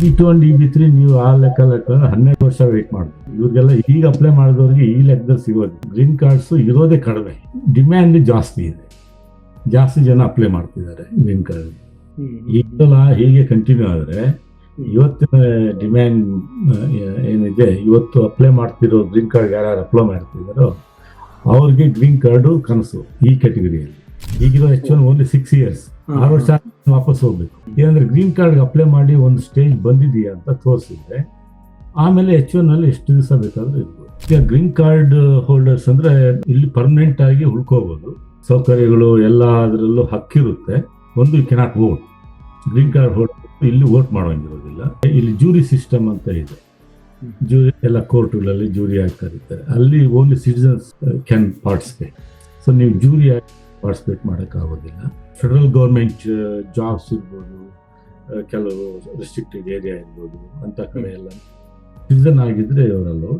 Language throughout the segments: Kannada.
B two and E B three ನೀವು ಆ ಲೆಕ್ಕ ಲೆಕ್ಕ ಹನ್ನೆರಡು ವರ್ಷ ವೇಟ್ ಮಾಡ್ಬೋದು ಇವ್ರಿಗೆಲ್ಲ ಈಗ ಅಪ್ಲೈ ಮಾಡಿದವ್ರಿಗೆ ಈ ಲೆಕ್ಕದಲ್ಲಿ ಸಿಗೋದು. ಗ್ರೀನ್ ಕಾರ್ಡ್ಸ್ ಇರೋದೇ ಕಡಿಮೆ. ಡಿಮ್ಯಾಂಡ್ ಜಾಸ್ತಿ ಇದೆ. ಜಾಸ್ತಿ ಜನ ಅಪ್ಲೈ ಮಾಡ್ತಿದ್ದಾರೆ ಗ್ರೀನ್ ಕಾರ್ಡ್ ಈಗೆಲ್ಲ ಹೀಗೆ ಕಂಟಿನ್ಯೂ ಆದರೆ ಇವತ್ತಿನ ಡಿಮ್ಯಾಂಡ್ ಏನಿದೆ ಇವತ್ತು ಅಪ್ಲೈ ಮಾಡ್ತಿರೋ ಗ್ರೀನ್ ಕಾರ್ಡ್ ಯಾರ್ಯಾರು ಅಪ್ಲೈ ಮಾಡ್ತಿದ್ದಾರೋ ಅವ್ರಿಗೆ ಗ್ರೀನ್ ಕಾರ್ಡು ಕನಸು ಈ ಕ್ಯಾಟಗರಿಯಲ್ಲಿ ಈಗಿರೋ H one only six years ಆರು ವರ್ಷ ವಾಪಸ್ ಹೋಗ್ಬೇಕು. ಏನಂದ್ರೆ ಗ್ರೀನ್ ಕಾರ್ಡ್ ಅಪ್ಲೈ ಮಾಡಿ ಒಂದು ಸ್ಟೇಜ್ ಬಂದಿದೆಯಾ ಅಂತ ತೋರಿಸಿದ್ರೆ ಆಮೇಲೆ ಎಚ್ ಒನ್ ಅಲ್ಲಿ ಎಷ್ಟು ದಿವಸ ಬೇಕಾದ್ರೂ ಇರ್ಬೋದು. ಈಗ ಗ್ರೀನ್ ಕಾರ್ಡ್ ಹೋಲ್ಡರ್ಸ್ ಅಂದ್ರೆ ಇಲ್ಲಿ ಪರ್ಮನೆಂಟ್ ಆಗಿ ಉಳ್ಕೋಬಹುದು ಸೌಕರ್ಯಗಳು ಎಲ್ಲ ಅದರಲ್ಲೂ ಹಕ್ಕಿರುತ್ತೆ. ಒಂದು you cannot vote green card holder ಇಲ್ಲಿ ವೋಟ್ ಮಾಡೋಂಗಿರೋದಿಲ್ಲ ಇಲ್ಲಿ ಜೂರಿ ಸಿಸ್ಟಮ್ ಅಂತ ಇದೆ. ಜೂರಿ ಎಲ್ಲ ಕೋರ್ಟ್ಗಳಲ್ಲಿ ಜೂರಿ ಆಗಿ ಕರೀತಾರೆ ಅಲ್ಲಿ only citizens can participate so ನೀವು ಜೂರಿ ಆಗಿ ಪಾರ್ಟಿಸಿಪೇಟ್ ಮಾಡೋಕ್ಕಾಗೋದಿಲ್ಲ ಫೆಡರಲ್ ಗೌರ್ಮೆಂಟ್ ಜಾಬ್ಸ್ ಇರ್ಬೋದು ಕೆಲವು ರೆಸ್ಟ್ರಿಕ್ಟೆಡ್ ಏರಿಯಾ ಇರ್ಬೋದು ಅಂತ ಕಡೆ ಎಲ್ಲ. ಸಿಟಿಸನ್ ಆಗಿದ್ದರೆ ಅವರಲ್ಲೂ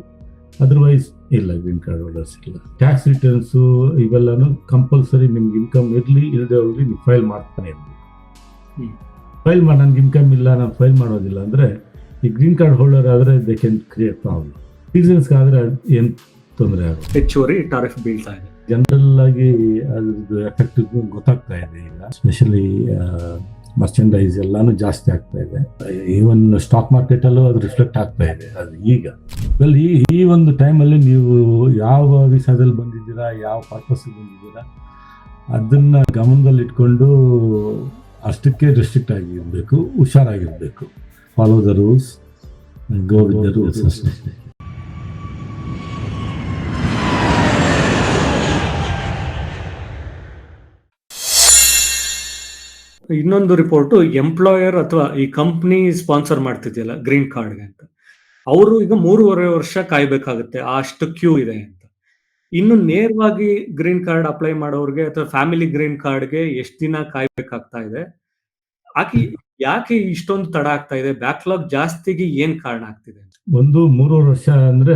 ಅದರ್ವೈಸ್ ಇಲ್ಲ ಗ್ರೀನ್ ಕಾರ್ಡ್ ಹೋಲ್ಡರ್ಸ್ ಇಲ್ಲ. ಟ್ಯಾಕ್ಸ್ ರಿಟರ್ನ್ಸು ಇವೆಲ್ಲನೂ ಕಂಪಲ್ಸರಿ ನಿಮ್ಗೆ ಇನ್ಕಮ್ ಇರಲಿ ಇಲ್ಲದೆ ಹೋಗ್ಲಿ ನೀವು ಫೈಲ್ ಮಾಡ್ತಾನೆ ಇರಬೇಕು. ಫೈಲ್ ಮಾಡಿ ನನಗೆ ಇನ್ಕಮ್ ಇಲ್ಲ ನಾನು ಫೈಲ್ ಮಾಡೋದಿಲ್ಲ ಅಂದರೆ ಈ ಗ್ರೀನ್ ಕಾರ್ಡ್ ಹೋಲ್ಡರ್ ಆದರೆ ದೇ ಕ್ಯಾನ್ ಕ್ರಿಯೇಟ್ ಪ್ರಾಬ್ಲಮ್ ಸಿಟಿಸನ್ಸ್ಗಾದರೆ ಏನು ತೊಂದರೆ ಆಗುತ್ತೆ ಹೆಚ್ಚುವರಿ ಟಾರಿಫ್ ಬೀಳ್ತಾ ಇದೆ. ಜನರಲ್ ಆಗಿ ಅದ್ರದ್ದು ಎಫೆಕ್ಟ್ ಗೊತ್ತಾಗ್ತಾ ಇದೆ ಈಗ. ಸ್ಪೆಷಲಿ ಮರ್ಚೆಂಡೈಸ್ ಎಲ್ಲಾನು ಜಾಸ್ತಿ ಆಗ್ತಾ ಇದೆ. ಈವನ್ ಸ್ಟಾಕ್ ಮಾರ್ಕೆಟ್ ಅಲ್ಲೂ ಅದು ರಿಫ್ಲೆಕ್ಟ್ ಆಗ್ತಾ ಇದೆ. ಅದು ಈಗ. ವೆಲ್ ಈ ಈ ಒಂದು ಟೈಮಲ್ಲಿ ನೀವು ಯಾವ ವಿಸಾದಲ್ಲಿ ಬಂದಿದ್ದೀರಾ, ಯಾವ ಪರ್ಪಸ್ ಬಂದಿದ್ದೀರಾ, ಅದನ್ನ ಗಮನದಲ್ಲಿ ಇಟ್ಕೊಂಡು ಅಷ್ಟಕ್ಕೆ ರೆಸ್ಟ್ರಿಕ್ಟ್ ಆಗಿರಬೇಕು, ಹುಷಾರಾಗಿರ್ಬೇಕು. Follow the rules go with the rules ಅಷ್ಟೇ. ಇನ್ನೊಂದು ರಿಪೋರ್ಟ್ ಎಂಪ್ಲಾಯರ್ ಅಥವಾ ಈ ಕಂಪ್ನಿ ಸ್ಪಾನ್ಸರ್ ಮಾಡ್ತಿದೆಯಲ್ಲ ಗ್ರೀನ್ ಕಾರ್ಡ್ಗೆ ಅಂತ. ಅವರು ಈಗ ಮೂರುವರೆ ವರ್ಷ ಕಾಯ್ಬೇಕಾಗುತ್ತೆ, ಅಷ್ಟು ಕ್ಯೂ ಇದೆ ಅಂತ. ಇನ್ನು ನೇರವಾಗಿ ಗ್ರೀನ್ ಕಾರ್ಡ್ ಅಪ್ಲೈ ಮಾಡೋರ್ಗೆ ಅಥವಾ ಫ್ಯಾಮಿಲಿ ಗ್ರೀನ್ ಕಾರ್ಡ್ಗೆ ಎಷ್ಟು ದಿನ ಕಾಯ್ಬೇಕಾಗ್ತಾ ಇದೆ, ಆಕೆ ಯಾಕೆ ಇಷ್ಟೊಂದು ತಡ ಆಗ್ತಾ ಇದೆ ಬ್ಯಾಕ್ಲಾಗ್ ಜಾಸ್ತಿಗೆ ಏನ್ ಕಾರಣ ಆಗ್ತಿದೆ? ಒಂದು ಮೂರುವರೆ ವರ್ಷ ಅಂದ್ರೆ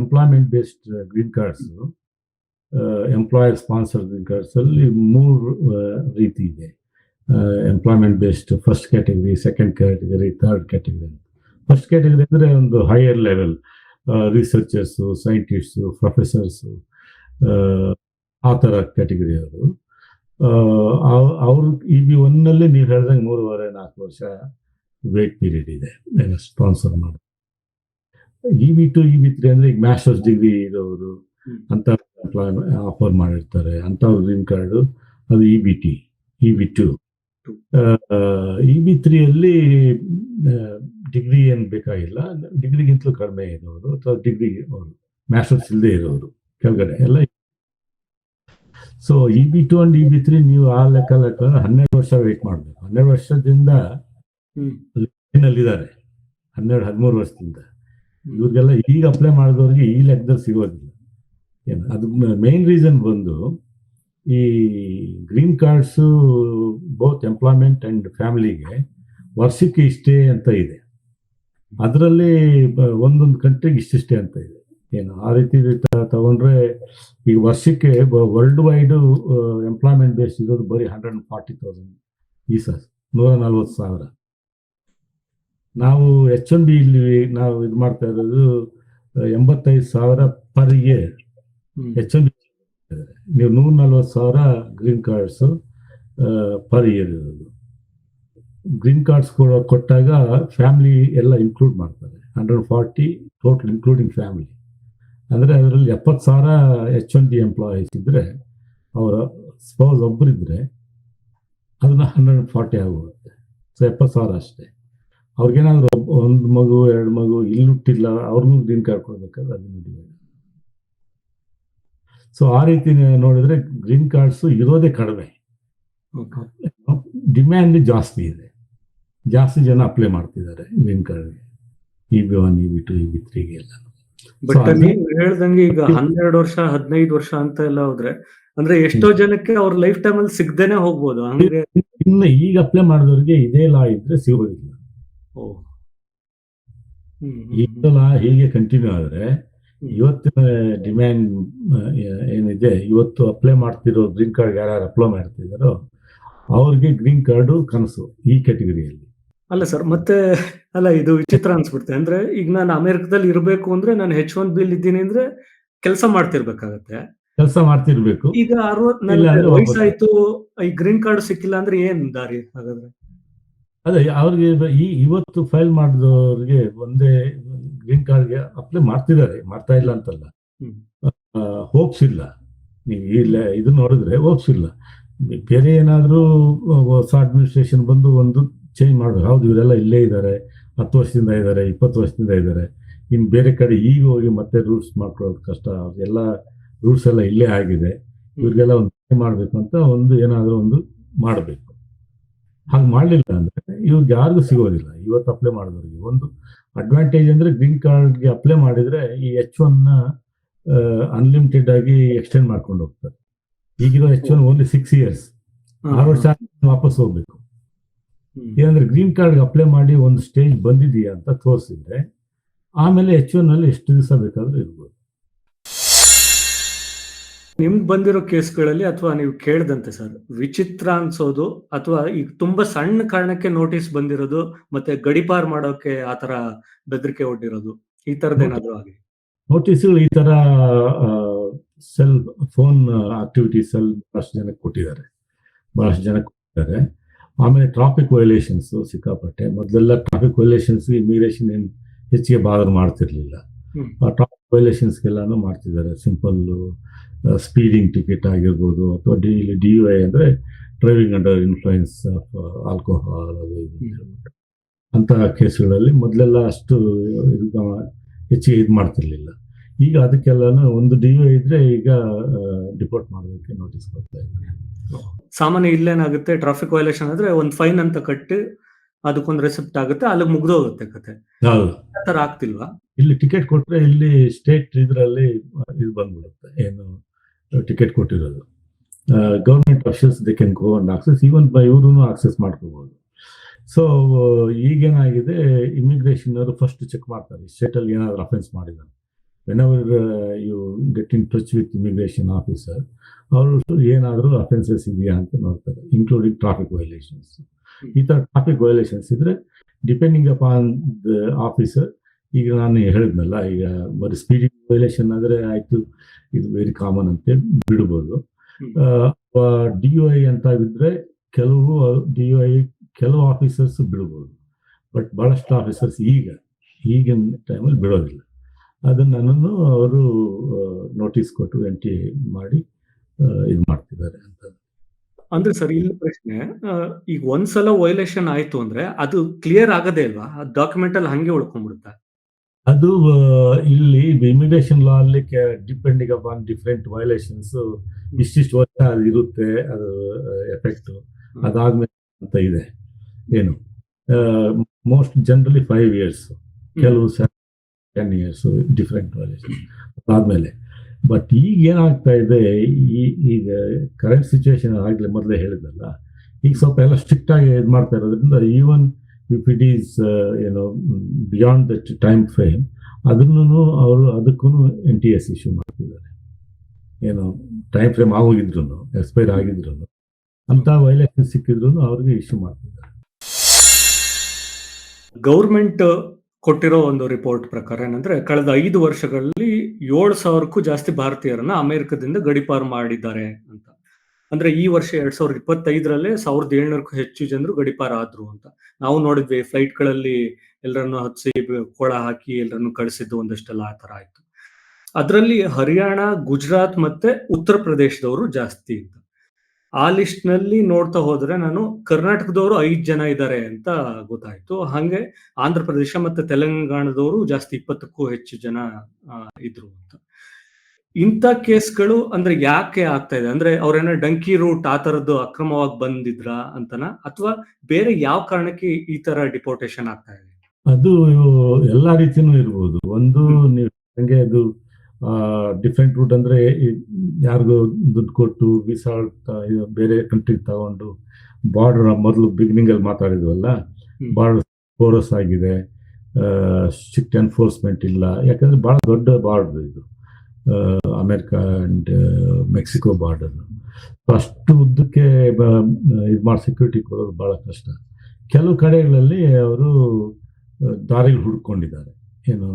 employment based green cards employer sponsor green cards ಅಲ್ಲಿ ಮೂರು ರೀತಿ ಇದೆ. Employment based first category second category third category first category ಅಂದ್ರೆ ಒಂದು higher level researchers scientists professors ಆ ಥರ ಕ್ಯಾಟಗರಿ ಅವರು ಅವರು ಇ ಬಿ ಒನ್ನಲ್ಲೇ ನೀವು ಹೇಳ್ದಂಗೆ ಮೂರುವರೆ ನಾಲ್ಕು ವರ್ಷ ವೇಟ್ ಪೀರಿಯಡ್ ಇದೆ ಸ್ಪಾನ್ಸರ್ ಮಾಡಿ E B two E B three ಅಂದ್ರೆ ಈಗ ಮ್ಯಾಸ್ಟರ್ಸ್ ಡಿಗ್ರಿ ಇರೋರು. ಅಂತ ಆಫರ್ ಮಾಡಿರ್ತಾರೆ ಅಂತ ಗ್ರೀನ್ ಕಾರ್ಡು ಅದು E B T E B two. E B ತ್ರೀಯಲ್ಲಿ degree ಏನು ಬೇಕಾಗಿಲ್ಲ. ಡಿಗ್ರಿಗಿಂತಲೂ ಕಡಿಮೆ ಇರೋರು ಅಥವಾ ಡಿಗ್ರಿ ಅವರು ಮ್ಯಾಸ್ಟರ್ಸ್ ಇಲ್ಲದೆ ಇರೋರು ಕೆಳಗಡೆ ಎಲ್ಲ so E. B two and E B three ನೀವು ಆ ಲೆಕ್ಕ ಲೆಕ್ಕ ಹನ್ನೆರಡು ವರ್ಷ ವೇಟ್ ಮಾಡಬೇಕು. ಹನ್ನೆರಡು ವರ್ಷದಿಂದ ಇದ್ದಾರೆ ಹನ್ನೆರಡು ಹದಿಮೂರು ವರ್ಷದಿಂದ. ಇವ್ರಿಗೆಲ್ಲ ಈಗ ಅಪ್ಲೈ ಮಾಡಿದವ್ರಿಗೆ ಈ ಲೆಕ್ಕದಲ್ಲಿ ಸಿಗೋದಿಲ್ಲ. ಏನು ಅದು ಮೇನ್ ರೀಸನ್ ಬಂದು ಈ green cards both employment and ಫ್ಯಾಮಿಲಿಗೆ ವರ್ಷಕ್ಕೆ ಇಷ್ಟೇ ಅಂತ ಇದೆ. ಅದರಲ್ಲಿ ಒಂದೊಂದು ಕಂಟ್ರಿಗೆ ಇಷ್ಟಿಷ್ಟೇ ಅಂತ ಇದೆ. ಏನು ಆ ರೀತಿ ತಗೊಂಡ್ರೆ ಈಗ ವರ್ಷಕ್ಕೆ ವರ್ಲ್ಡ್ ವೈಡ್ ಎಂಪ್ಲಾಯ್ಮೆಂಟ್ ಬೇಸ್ ಇರೋದು ಬರೀ ಹಂಡ್ರೆಡ್ ಅಂಡ್ ಫಾರ್ಟಿ ತೌಸಂಡ್ ಈ ಸರ್ ನೂರ ನಲ್ವತ್ತು ಸಾವಿರ. ನಾವು ಎಚ್ ಒನ್ ಬಿ ಇಲ್ಲಿ ನಾವು ಇದು ಮಾಡ್ತಾ ಇರೋದು ಎಂಬತ್ತೈದು ಸಾವಿರ per year H N B ನೀವು ನೂರ ನಲ್ವತ್ತು ಸಾವಿರ ಗ್ರೀನ್ ಕಾರ್ಡ್ಸ್ ಪರ್ ಇಯರ್ ಇರೋದು ಗ್ರೀನ್ ಕಾರ್ಡ್ಸ್ ಕೊಟ್ಟಾಗ ಫ್ಯಾಮಿಲಿ ಎಲ್ಲ ಇನ್ಕ್ಲೂಡ್ ಮಾಡ್ತಾರೆ. Hundred forty total including family ಅಂದರೆ ಅದರಲ್ಲಿ ಎಪ್ಪತ್ತು ಸಾವಿರ ಎಚ್ ಒನ್ ಡಿ ಎಂಪ್ಲಾಯೀಸ್ ಇದ್ದರೆ ಅವರ ಸ್ಪೌಸ್ ಒಬ್ಬರಿದ್ದರೆ ಅದನ್ನ ಹಂಡ್ರೆಡ್ ಫಾರ್ಟಿ ಆಗೋಗುತ್ತೆ. ಸೊ ಎಪ್ಪತ್ತು ಸಾವಿರ ಅಷ್ಟೇ. ಅವ್ರಿಗೇನಾದರೂ ಒಂದು ಮಗು, ಎರಡು ಮಗು ಇಲ್ಲಿ ಹುಟ್ಟಿಲ್ಲ ಅವ್ರಿಗೂ ಗ್ರೀನ್ ಕಾರ್ಡ್ ಕೊಡ್ಬೇಕಾದ್ರೆ ಅದನ್ನು ಡಿವೈಡ್ ಸೊ ಆ ರೀತಿ ನೋಡಿದ್ರೆ ಗ್ರೀನ್ ಕಾರ್ಡ್ಸ್ ಇರೋದೇ ಕಡಿಮೆ. ಡಿಮ್ಯಾಂಡ್ ಜಾಸ್ತಿ ಇದೆ. ಜಾಸ್ತಿ ಜನ ಅಪ್ಲೈ ಮಾಡ್ತಿದ್ದಾರೆ ಗ್ರೀನ್ ಕಾರ್ಡ್ಗೆ E B one E B two E B ತ್ರೀಗೆ ಎಲ್ಲ. ಬಟ್ ನೀವು ಹೇಳ್ದಂಗೆ ಈಗ ಹನ್ನೆರಡು ವರ್ಷ ಹದಿನೈದು ವರ್ಷ ಅಂತ ಎಲ್ಲ ಹೋದ್ರೆ ಅಂದ್ರೆ ಎಷ್ಟೋ ಜನಕ್ಕೆ ಅವ್ರ ಲೈಫ್ ಟೈಮ್ ಅಲ್ಲಿ ಸಿಗ್ದೇನೆ ಹೋಗ್ಬೋದು. ಹಂಗೆ ಇನ್ನು ಈಗ ಅಪ್ಲೈ ಮಾಡಿದವ್ರಿಗೆ ಇದೇ ಲಾ ಇದ್ರೆ ಸಿಗೋದಿಲ್ಲ. ಈಗ ಲಾ ಹೀಗೆ ಕಂಟಿನ್ಯೂ ಆದರೆ. ಇವತ್ತಿನ ಡಿಮ್ಯಾಂಡ್ ಏನಿದೆ? ಇವತ್ತು ಅಪ್ಲೈ ಮಾಡ್ತಿರೋ ಗ್ರೀನ್ ಕಾರ್ಡ್ ಯಾರ್ಯಾರು ಅಪ್ಲೈ ಮಾಡ್ತಿದಾರೋ ಅವ್ರಿಗೆ ಗ್ರೀನ್ ಕಾರ್ಡು ಕನಸು ಈ ಕ್ಯಾಟಗರಿಯಲ್ಲಿ ಅಲ್ಲ ಸರ್ ಮತ್ತೆ ಅಲ್ಲ ಇದು ವಿಚಿತ್ರ ಅನ್ಸ್ಬಿಡ್ತೆ ಅಂದ್ರೆ ಈಗ ನಾನು ಅಮೆರಿಕದಲ್ಲಿ ಇರಬೇಕು ಅಂದ್ರೆ ನಾನು ಹೆಚ್ ಒನ್ ಬಿಲ್ ಇದ್ದೀನಿ ಅಂದ್ರೆ ಕೆಲಸ ಮಾಡ್ತಿರ್ಬೇಕಾಗತ್ತೆ. ಕೆಲಸ ಮಾಡ್ತಿರ್ಬೇಕು. ಈಗ ಅರವತ್. ವಯಸ್ಸಾಯ್ತು ಈ ಗ್ರೀನ್ ಕಾರ್ಡ್ ಸಿಕ್ಕಿಲ್ಲ ಅಂದ್ರೆ ಏನ್ ದಾರಿ ಹಾಗಾದ್ರೆ? ಅದೇ ಅವ್ರಿಗೆ ಈ ಇವತ್ತು ಫೈಲ್ ಮಾಡಿದವ್ರಿಗೆ ಒಂದೇ ಗ್ರೀನ್ ಕಾರ್ಡ್ಗೆ ಅಪ್ಲೈ ಮಾಡ್ತಿದ್ದಾರೆ. ಮಾಡ್ತಾ ಇಲ್ಲ ಅಂತಲ್ಲ. ಹೋಪ್ಸ್ ಇಲ್ಲ. ನೀವು ಇಲ್ಲ ಇದು ನೋಡಿದ್ರೆ ಹೋಪ್ಸ್ ಇಲ್ಲ. ಬೇರೆ ಏನಾದರೂ ಹೊಸ ಅಡ್ಮಿನಿಸ್ಟ್ರೇಷನ್ ಬಂದು ಒಂದು ಚೇಂಜ್ ಮಾಡಬೇಕು ಹೌದು ಇವರೆಲ್ಲ ಇಲ್ಲೇ ಇದ್ದಾರೆ. ಹತ್ತು ವರ್ಷದಿಂದ ಇದ್ದಾರೆ ಇಪ್ಪತ್ತು ವರ್ಷದಿಂದ ಇದ್ದಾರೆ. ಇನ್ನು ಬೇರೆ ಕಡೆ ಈಗ ಹೋಗಿ ಮತ್ತೆ ರೂಲ್ಸ್ ಮಾಡ್ಕೊಳ್ಳೋದು ಕಷ್ಟ. ಎಲ್ಲ ರೂಲ್ಸ್ ಎಲ್ಲ ಇಲ್ಲೇ ಆಗಿದೆ. ಇವ್ರಿಗೆಲ್ಲ ಒಂದು ಮಾಡಬೇಕು ಅಂತ ಒಂದು ಏನಾದರೂ ಒಂದು ಮಾಡಬೇಕು. ಹಾಗೆ ಮಾಡಲಿಲ್ಲ ಅಂದ್ರೆ ಇವ್ರಿಗೆ ಯಾರಿಗೂ ಸಿಗೋದಿಲ್ಲ. ಇವತ್ತು ಅಪ್ಲೈ ಮಾಡಿದವ್ರಿಗೆ ಒಂದು ಅಡ್ವಾಂಟೇಜ್ ಅಂದ್ರೆ ಗ್ರೀನ್ ಕಾರ್ಡ್ಗೆ ಅಪ್ಲೈ ಮಾಡಿದ್ರೆ ಈ ಎಚ್ ಒನ್ ಅನ್ಲಿಮಿಟೆಡ್ ಆಗಿ ಎಕ್ಸ್ಟೆಂಡ್ ಮಾಡ್ಕೊಂಡು ಹೋಗ್ತಾರೆ. ಈಗಿರೋ H one only six years ಆರು ವರ್ಷ ವಾಪಸ್ ಹೋಗ್ಬೇಕು. ಏನಂದ್ರೆ ಗ್ರೀನ್ ಕಾರ್ಡ್ಗೆ ಅಪ್ಲೈ ಮಾಡಿ ಒಂದು ಸ್ಟೇಜ್ ಬಂದಿದೆಯಾ ಅಂತ ತೋರಿಸಿದ್ರೆ ಆಮೇಲೆ ಎಚ್ ಒನ್ ಅಲ್ಲಿ ಎಷ್ಟು ದಿವಸ ಬೇಕಾದ್ರೂ ಇರ್ಬೋದು. ನಿಮ್ಗೆ ಬಂದಿರೋ ಕೇಸ್ಗಳಲ್ಲಿ ಅಥವಾ ನೀವು ಕೇಳ್ದಂತೆ ಸರ್ ವಿಚಿತ್ರ ಅನ್ಸೋದು ಅಥವಾ ಈಗ ತುಂಬಾ ಸಣ್ಣ ಕಾರಣಕ್ಕೆ ನೋಟಿಸ್ ಬಂದಿರೋದು ಮತ್ತೆ ಗಡಿಪಾರ್ ಮಾಡೋಕೆ ಆತರ ಬೆದರಿಕೆ ಒಡ್ಡಿರೋದು ಈ ತರದೇನಾದ್ರೂ ಆಗಿ? ನೋಟಿಸ್ ಈ ತರ ಸೆಲ್ ಫೋನ್ ಆಕ್ಟಿವಿಟಿ ಸೆಲ್ ಬಹಳಷ್ಟು ಜನಕ್ಕೆ ಕೊಟ್ಟಿದ್ದಾರೆ ಬಹಳಷ್ಟು ಜನಕ್ಕೆ ಕೊಟ್ಟಿದ್ದಾರೆ. ಆಮೇಲೆ ಟ್ರಾಫಿಕ್ ವೈಲೇಷನ್ಸ್ ಸಿಕ್ಕಾಪಟ್ಟೆ ಮೊದಲೆಲ್ಲ ಟ್ರಾಫಿಕ್ ವೈಲೇಷನ್ಸ್ ಇಮಿಗ್ರೇಷನ್ ಏನು ಹೆಚ್ಚಿಗೆ ಬಾದರ್ ಮಾಡ್ತಿರ್ಲಿಲ್ಲ. ಟ್ರಾಫಿಕ್ ವೈಲೇಷನ್ಸ್ಗೆಲ್ಲಾನು ಮಾಡ್ತಿದ್ದಾರೆ ಸಿಂಪಲ್ ಸ್ಪೀಡಿಂಗ್ ಟಿಕೆಟ್ ಆಗಿರ್ಬೋದು ಅಥವಾ ಡಿ ಡಿ ಯು ಐ ಅಂದರೆ driving under influence of alcohol ಅದು ಇದು ಅಂತ ಹೇಳ್ಬಿಟ್ಟು. ಅಂತ ಕೇಸ್ಗಳಲ್ಲಿ ಮೊದಲೆಲ್ಲ ಅಷ್ಟು ಇದು ಹೆಚ್ಚಿಗೆ ಇದು ಮಾಡ್ತಿರ್ಲಿಲ್ಲ. ಈಗ ಅದಕ್ಕೆಲ್ಲನೂ ಒಂದು ಡಿ ಯು ಇದ್ರೆ ಈಗ ಡಿಪೋರ್ಟ್ ಮಾಡೋದಕ್ಕೆ ನೋಟಿಸ್ ಕೊಡ್ತಾ ಇದ್ದಾರೆ ಸಾಮಾನ್ಯ ಇಲ್ಲೇನಾಗುತ್ತೆ ಟ್ರಾಫಿಕ್ ವೈಲೇಷನ್ ಆದ್ರೆ ಒಂದ್ ಫೈನ್ ಅಂತ ಕಟ್ಟಿ ಅದಕ್ಕೊಂದು ರೆಸಿಪ್ಟ್ ಆಗುತ್ತೆ ಅಲ್ಲಿ ಮುಗ್ದೋಗುತ್ತೆ ಕತೆ. ತರ ಆಗ್ತಿಲ್ವಾ? ಇಲ್ಲಿ ಟಿಕೆಟ್ ಕೊಟ್ರೆ ಇಲ್ಲಿ ಸ್ಟೇಟ್ ಇದರಲ್ಲಿ ಇದು ಬಂದ್ಬಿಡುತ್ತೆ ಏನು ಟಿಕೆಟ್ ಕೊಟ್ಟಿರೋದು. Government officials they can go and access even by ಇವರು ಆಕ್ಸೆಸ್ ಮಾಡ್ಕೋಬಹುದು ಸೊ ಈಗೇನಾಗಿದೆ ಇಮಿಗ್ರೇಷನ್ ಅವರು ಫಸ್ಟ್ ಚೆಕ್ ಮಾಡ್ತಾರೆ. ಸ್ಟೇಟಲ್ಲಿ ಏನಾದ್ರು ಅಫೆನ್ಸ್ ಮಾಡಿದ್ದಾರೆ. When hour you get in touch with immigration officer ಅವರು ಏನಾದರೂ ಅಫೆನ್ಸಸ್ ಇದೆಯಾ ಅಂತ ನೋಡ್ತಾರೆ ಇನ್ಕ್ಲೂಡಿಂಗ್ ಟ್ರಾಫಿಕ್ ವೈಲೇಷನ್ಸ್ ಈ ಥರ ಟ್ರಾಫಿಕ್ ವೈಲೇಷನ್ಸ್ ಇದ್ರೆ ಡಿಪೆಂಡಿಂಗ್ ಅಪಾನ್ ದ ಆಫೀಸರ್ ಈಗ ನಾನು ಹೇಳಿದ್ನಲ್ಲ, ಈಗ ಬರೀ ಸ್ಪೀಡಿಂಗ್ ವೈಲೇಷನ್ ಆದ್ರೆ ಆಯ್ತು ಇದು ವೆರಿ ಕಾಮನ್ ಅಂತ ಬಿಡ್ಬೋದು. ಡಿ ಯು ಐ ಅಂತ ಬಿದ್ರೆ ಕೆಲವು ಡಿ ಯು ಐ ಕೆಲವು ಆಫೀಸರ್ಸ್ ಬಿಡ್ಬೋದು. ಬಟ್ ಬಹಳಷ್ಟು ಆಫೀಸರ್ಸ್ ಈಗ ಈಗಿನ ಟೈಮಲ್ಲಿ ಬಿಡೋದಿಲ್ಲ. ಅದನ್ನ ನನ್ನನ್ನು ಅವರು ನೋಟಿಸ್ ಕೊಟ್ಟು ಎಂಟಿ ಮಾಡಿ ಇದು ಮಾಡ್ತಿದ್ದಾರೆ ಅಂತ. ಅಂದ್ರೆ ಸರ್ ಇಲ್ಲ ಪ್ರಶ್ನೆ. ಈಗ ಒಂದ್ಸಲ ವೈಲೇಷನ್ ಆಯ್ತು ಅಂದ್ರೆ ಅದು ಕ್ಲಿಯರ್ ಆಗದೇ ಇಲ್ವಾ? ಡಾಕ್ಯುಮೆಂಟ್ ಅಲ್ಲಿ ಹಂಗೆ ಉಳ್ಕೊಂಡ್ಬಿಡುತ್ತಾ? ಅದು ಇಲ್ಲಿ ಇಮಿಗ್ರೇಷನ್ ಲಾ ಅಲ್ಲಿ ಡಿಪೆಂಡಿಂಗ್ ಅಪಾನ್ ಡಿಫ್ರೆಂಟ್ ವೈಲೇಷನ್ಸ್ ಇಷ್ಟಿಷ್ಟು ವರ್ಷ ಅದು ಇರುತ್ತೆ ಅದು ಎಫೆಕ್ಟ್ ಅದಾದ್ಮೇಲೆ ಅಂತ ಇದೆ ಏನು ಮೋಸ್ಟ್ ಜನರಲಿ ಫೈವ್ ಇಯರ್ಸ್ ಕೆಲವು ಟೆನ್ ಇಯರ್ಸ್ ಡಿಫ್ರೆಂಟ್ ವೈಲೇಷನ್ ಅದಾದ್ಮೇಲೆ. ಬಟ್ ಈಗ ಏನಾಗ್ತಾ ಇದೆ ಈ ಈಗ ಕರೆಂಟ್ ಸಿಚುವೇಶನ್ ಆಗಲೇ ಮೊದಲೇ ಹೇಳಿದ್ನಲ್ಲ ಈಗ ಸ್ವಲ್ಪ ಎಲ್ಲ ಸ್ಟ್ರಿಕ್ಟ್ ಆಗಿ ಇದು ಮಾಡ್ತಾ ಇರೋದ್ರಿಂದ ಈವನ್ ಇಫ್ ಇಟ್ ಈಸ್ ಏನೋ ಬಿಯಾಂಡ್ ದಟ್ ಟೈಮ್ ಫ್ರೇಮ್ ಅದನ್ನು ಅವರು ಅದಕ್ಕೂ ಎನ್ ಟಿ ಎಸ್ ಇಶ್ಯೂ ಮಾಡ್ತಿದ್ದಾರೆ. ಏನೋ ಟೈಮ್ ಫ್ರೇಮ್ ಆಗೋಗಿದ್ರು ಎಕ್ಸ್ಪೈರ್ ಆಗಿದ್ರು ಅಂತ ವೈಲೇಷನ್ ಸಿಕ್ಕಿದ್ರು ಅವ್ರಿಗೆ ಇಶ್ಯೂ ಮಾಡ್ತಿದ್ದಾರೆ. ಗೌರ್ಮೆಂಟ್ ಕೊಟ್ಟಿರೋ ಒಂದು ರಿಪೋರ್ಟ್ ಪ್ರಕಾರ ಏನಂದ್ರೆ, ಕಳೆದ ಐದು ವರ್ಷಗಳಲ್ಲಿ ಏಳು ಸಾವಿರಕ್ಕೂ ಜಾಸ್ತಿ ಭಾರತೀಯರನ್ನ ಅಮೆರಿಕದಿಂದ ಗಡಿಪಾರು ಮಾಡಿದ್ದಾರೆ ಅಂತ. ಅಂದ್ರೆ ಈ ವರ್ಷ ಎರಡ್ ಸಾವಿರದ ಇಪ್ಪತ್ತೈದರಲ್ಲೇ ಸಾವಿರದ ಏಳ್ನೂರಕ್ಕೂ ಹೆಚ್ಚು ಜನರು ಗಡಿಪಾರ ಆದ್ರು ಅಂತ. ನಾವು ನೋಡಿದ್ವಿ ಫ್ಲೈಟ್ಗಳಲ್ಲಿ ಎಲ್ಲರನ್ನು ಹಚ್ಚಿ ಕೊಳ ಹಾಕಿ ಎಲ್ಲರನ್ನು ಕಳಿಸಿದ್ದು ಒಂದಷ್ಟೆಲ್ಲ ಆ ತರ ಆಯ್ತು. ಅದರಲ್ಲಿ ಹರಿಯಾಣ, ಗುಜರಾತ್ ಮತ್ತೆ ಉತ್ತರ ಪ್ರದೇಶದವರು ಜಾಸ್ತಿ ಇದ್ದ. ಆ ಲಿಸ್ಟ್ನಲ್ಲಿ ನೋಡ್ತಾ ಹೋದ್ರೆ ನಾನು ಕರ್ನಾಟಕದವರು ಐದ್ ಜನ ಇದ್ದಾರೆ ಅಂತ ಗೊತ್ತಾಯ್ತು. ಹಾಗೆ ಆಂಧ್ರ ಪ್ರದೇಶ ಮತ್ತೆ ತೆಲಂಗಾಣದವರು ಜಾಸ್ತಿ ಇಪ್ಪತ್ತಕ್ಕೂ ಹೆಚ್ಚು ಜನ ಇದ್ರು ಅಂತ. ಇಂಥ ಕೇಸ್ಗಳು ಅಂದ್ರೆ ಯಾಕೆ ಆಗ್ತಾ ಇದೆ? ಅಂದ್ರೆ ಅವ್ರೇನ ಡಂಕಿ ರೂಟ್ ಆ ತರದ್ದು ಅಕ್ರಮವಾಗಿ ಬಂದಿದ್ರ ಅಂತನ? ಅಥವಾ ಬೇರೆ ಯಾವ ಕಾರಣಕ್ಕೆ ಈ ತರ ಡಿಪೋರ್ಟೇಷನ್ ಆಗ್ತಾ ಇದೆ? ಅದು ಎಲ್ಲಾ ರೀತಿನೂ ಇರ್ಬೋದು. ಒಂದು ನೀವು ಹಂಗೆ ಅದು ಡಿಫ್ರೆಂಟ್ ರೂಟ್ ಅಂದ್ರೆ ಯಾರಿಗೋ ದುಡ್ಡು ಕೊಟ್ಟು ವೀಸಾ ಬೇರೆ ಕಂಟ್ರಿ ತಗೊಂಡು ಬಾರ್ಡರ್ ಮೊದಲು ಬಿಗಿನಿಂಗ್ ಅಲ್ಲಿ ಮಾತಾಡಿದ್ವಲ್ಲ. ಬಾರ್ಡರ್ ಕೋರಸ್ ಆಗಿದೆ. ಸ್ಟ್ರಿಕ್ಟ್ ಎನ್ಫೋರ್ಸ್ಮೆಂಟ್ ಇಲ್ಲ. ಯಾಕಂದ್ರೆ ಬಹಳ ದೊಡ್ಡ ಬಾರ್ಡರ್ ಇದು. ಅಮೆರಿಕ ಅಂಡ್ ಮೆಕ್ಸಿಕೋ ಬಾರ್ಡರ್ ಅಷ್ಟು ಉದ್ದಕ್ಕೆ ಇದು ಮಾಡಿ ಸೆಕ್ಯೂರಿಟಿ ಕೊಡೋದು ಬಹಳ ಕಷ್ಟ. ಕೆಲವು ಕಡೆಗಳಲ್ಲಿ ಅವರು ದಾರಿಗಳು ಹುಡ್ಕೊಂಡಿದ್ದಾರೆ. ಏನು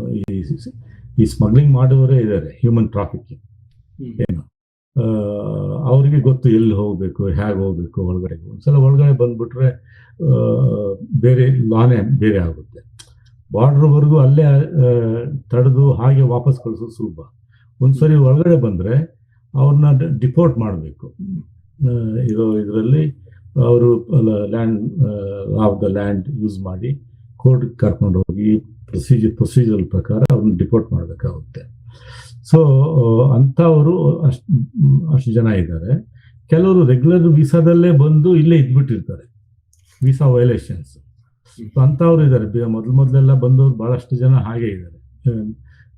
ಈ ಸ್ಮಗ್ಲಿಂಗ್ ಮಾಡುವವರೇ ಇದ್ದಾರೆ ಹ್ಯೂಮನ್ ಟ್ರಾಫಿಕ್ ಏನು ಅವರಿಗೆ ಗೊತ್ತು ಎಲ್ಲಿ ಹೋಗಬೇಕು ಹೇಗೆ ಹೋಗಬೇಕು ಒಳಗಡೆ ಒಂದ್ಸಲ ಒಳಗಡೆ ಬಂದ್ಬಿಟ್ರೆ ಬೇರೆ ಲಾನೇ ಬೇರೆ ಆಗುತ್ತೆ. ಬಾರ್ಡ್ರ್ವರೆಗೂ ಅಲ್ಲೇ ತಡೆದು ಹಾಗೆ ವಾಪಸ್ ಕಳಿಸೋದು ಸುಲಭ. ಒಂದ್ಸರಿ ಒಳಗಡೆ ಬಂದರೆ ಅವ್ರನ್ನ ಡಿಪೋರ್ಟ್ ಮಾಡಬೇಕು. ಇರೋ ಇದರಲ್ಲಿ ಅವರು land of the land use ಮಾಡಿ ಕೋರ್ಟ್ ಕರ್ಕೊಂಡು ಹೋಗಿ ಪ್ರೊಸೀಜರ್ ಪ್ರೊಸೀಜರ್ ಪ್ರಕಾರ ಅವ್ರನ್ನ ಡಿಪೋರ್ಟ್ ಮಾಡಬೇಕಾಗುತ್ತೆ. ಸೊ ಅಂಥವರು ಅಷ್ಟು ಅಷ್ಟು ಜನ ಇದ್ದಾರೆ. ಕೆಲವರು ರೆಗ್ಯುಲರ್ ವೀಸಾದಲ್ಲೇ ಬಂದು ಇಲ್ಲೇ ಇದ್ಬಿಟ್ಟಿರ್ತಾರೆ. ವೀಸಾ ವೈಲೇಷನ್ಸ್ ಅಂಥವ್ರು ಇದ್ದಾರೆ. ಮೊದಲು ಮೊದಲೆಲ್ಲ ಬಂದವರು ಭಾಳಷ್ಟು ಜನ ಹಾಗೆ ಇದ್ದಾರೆ.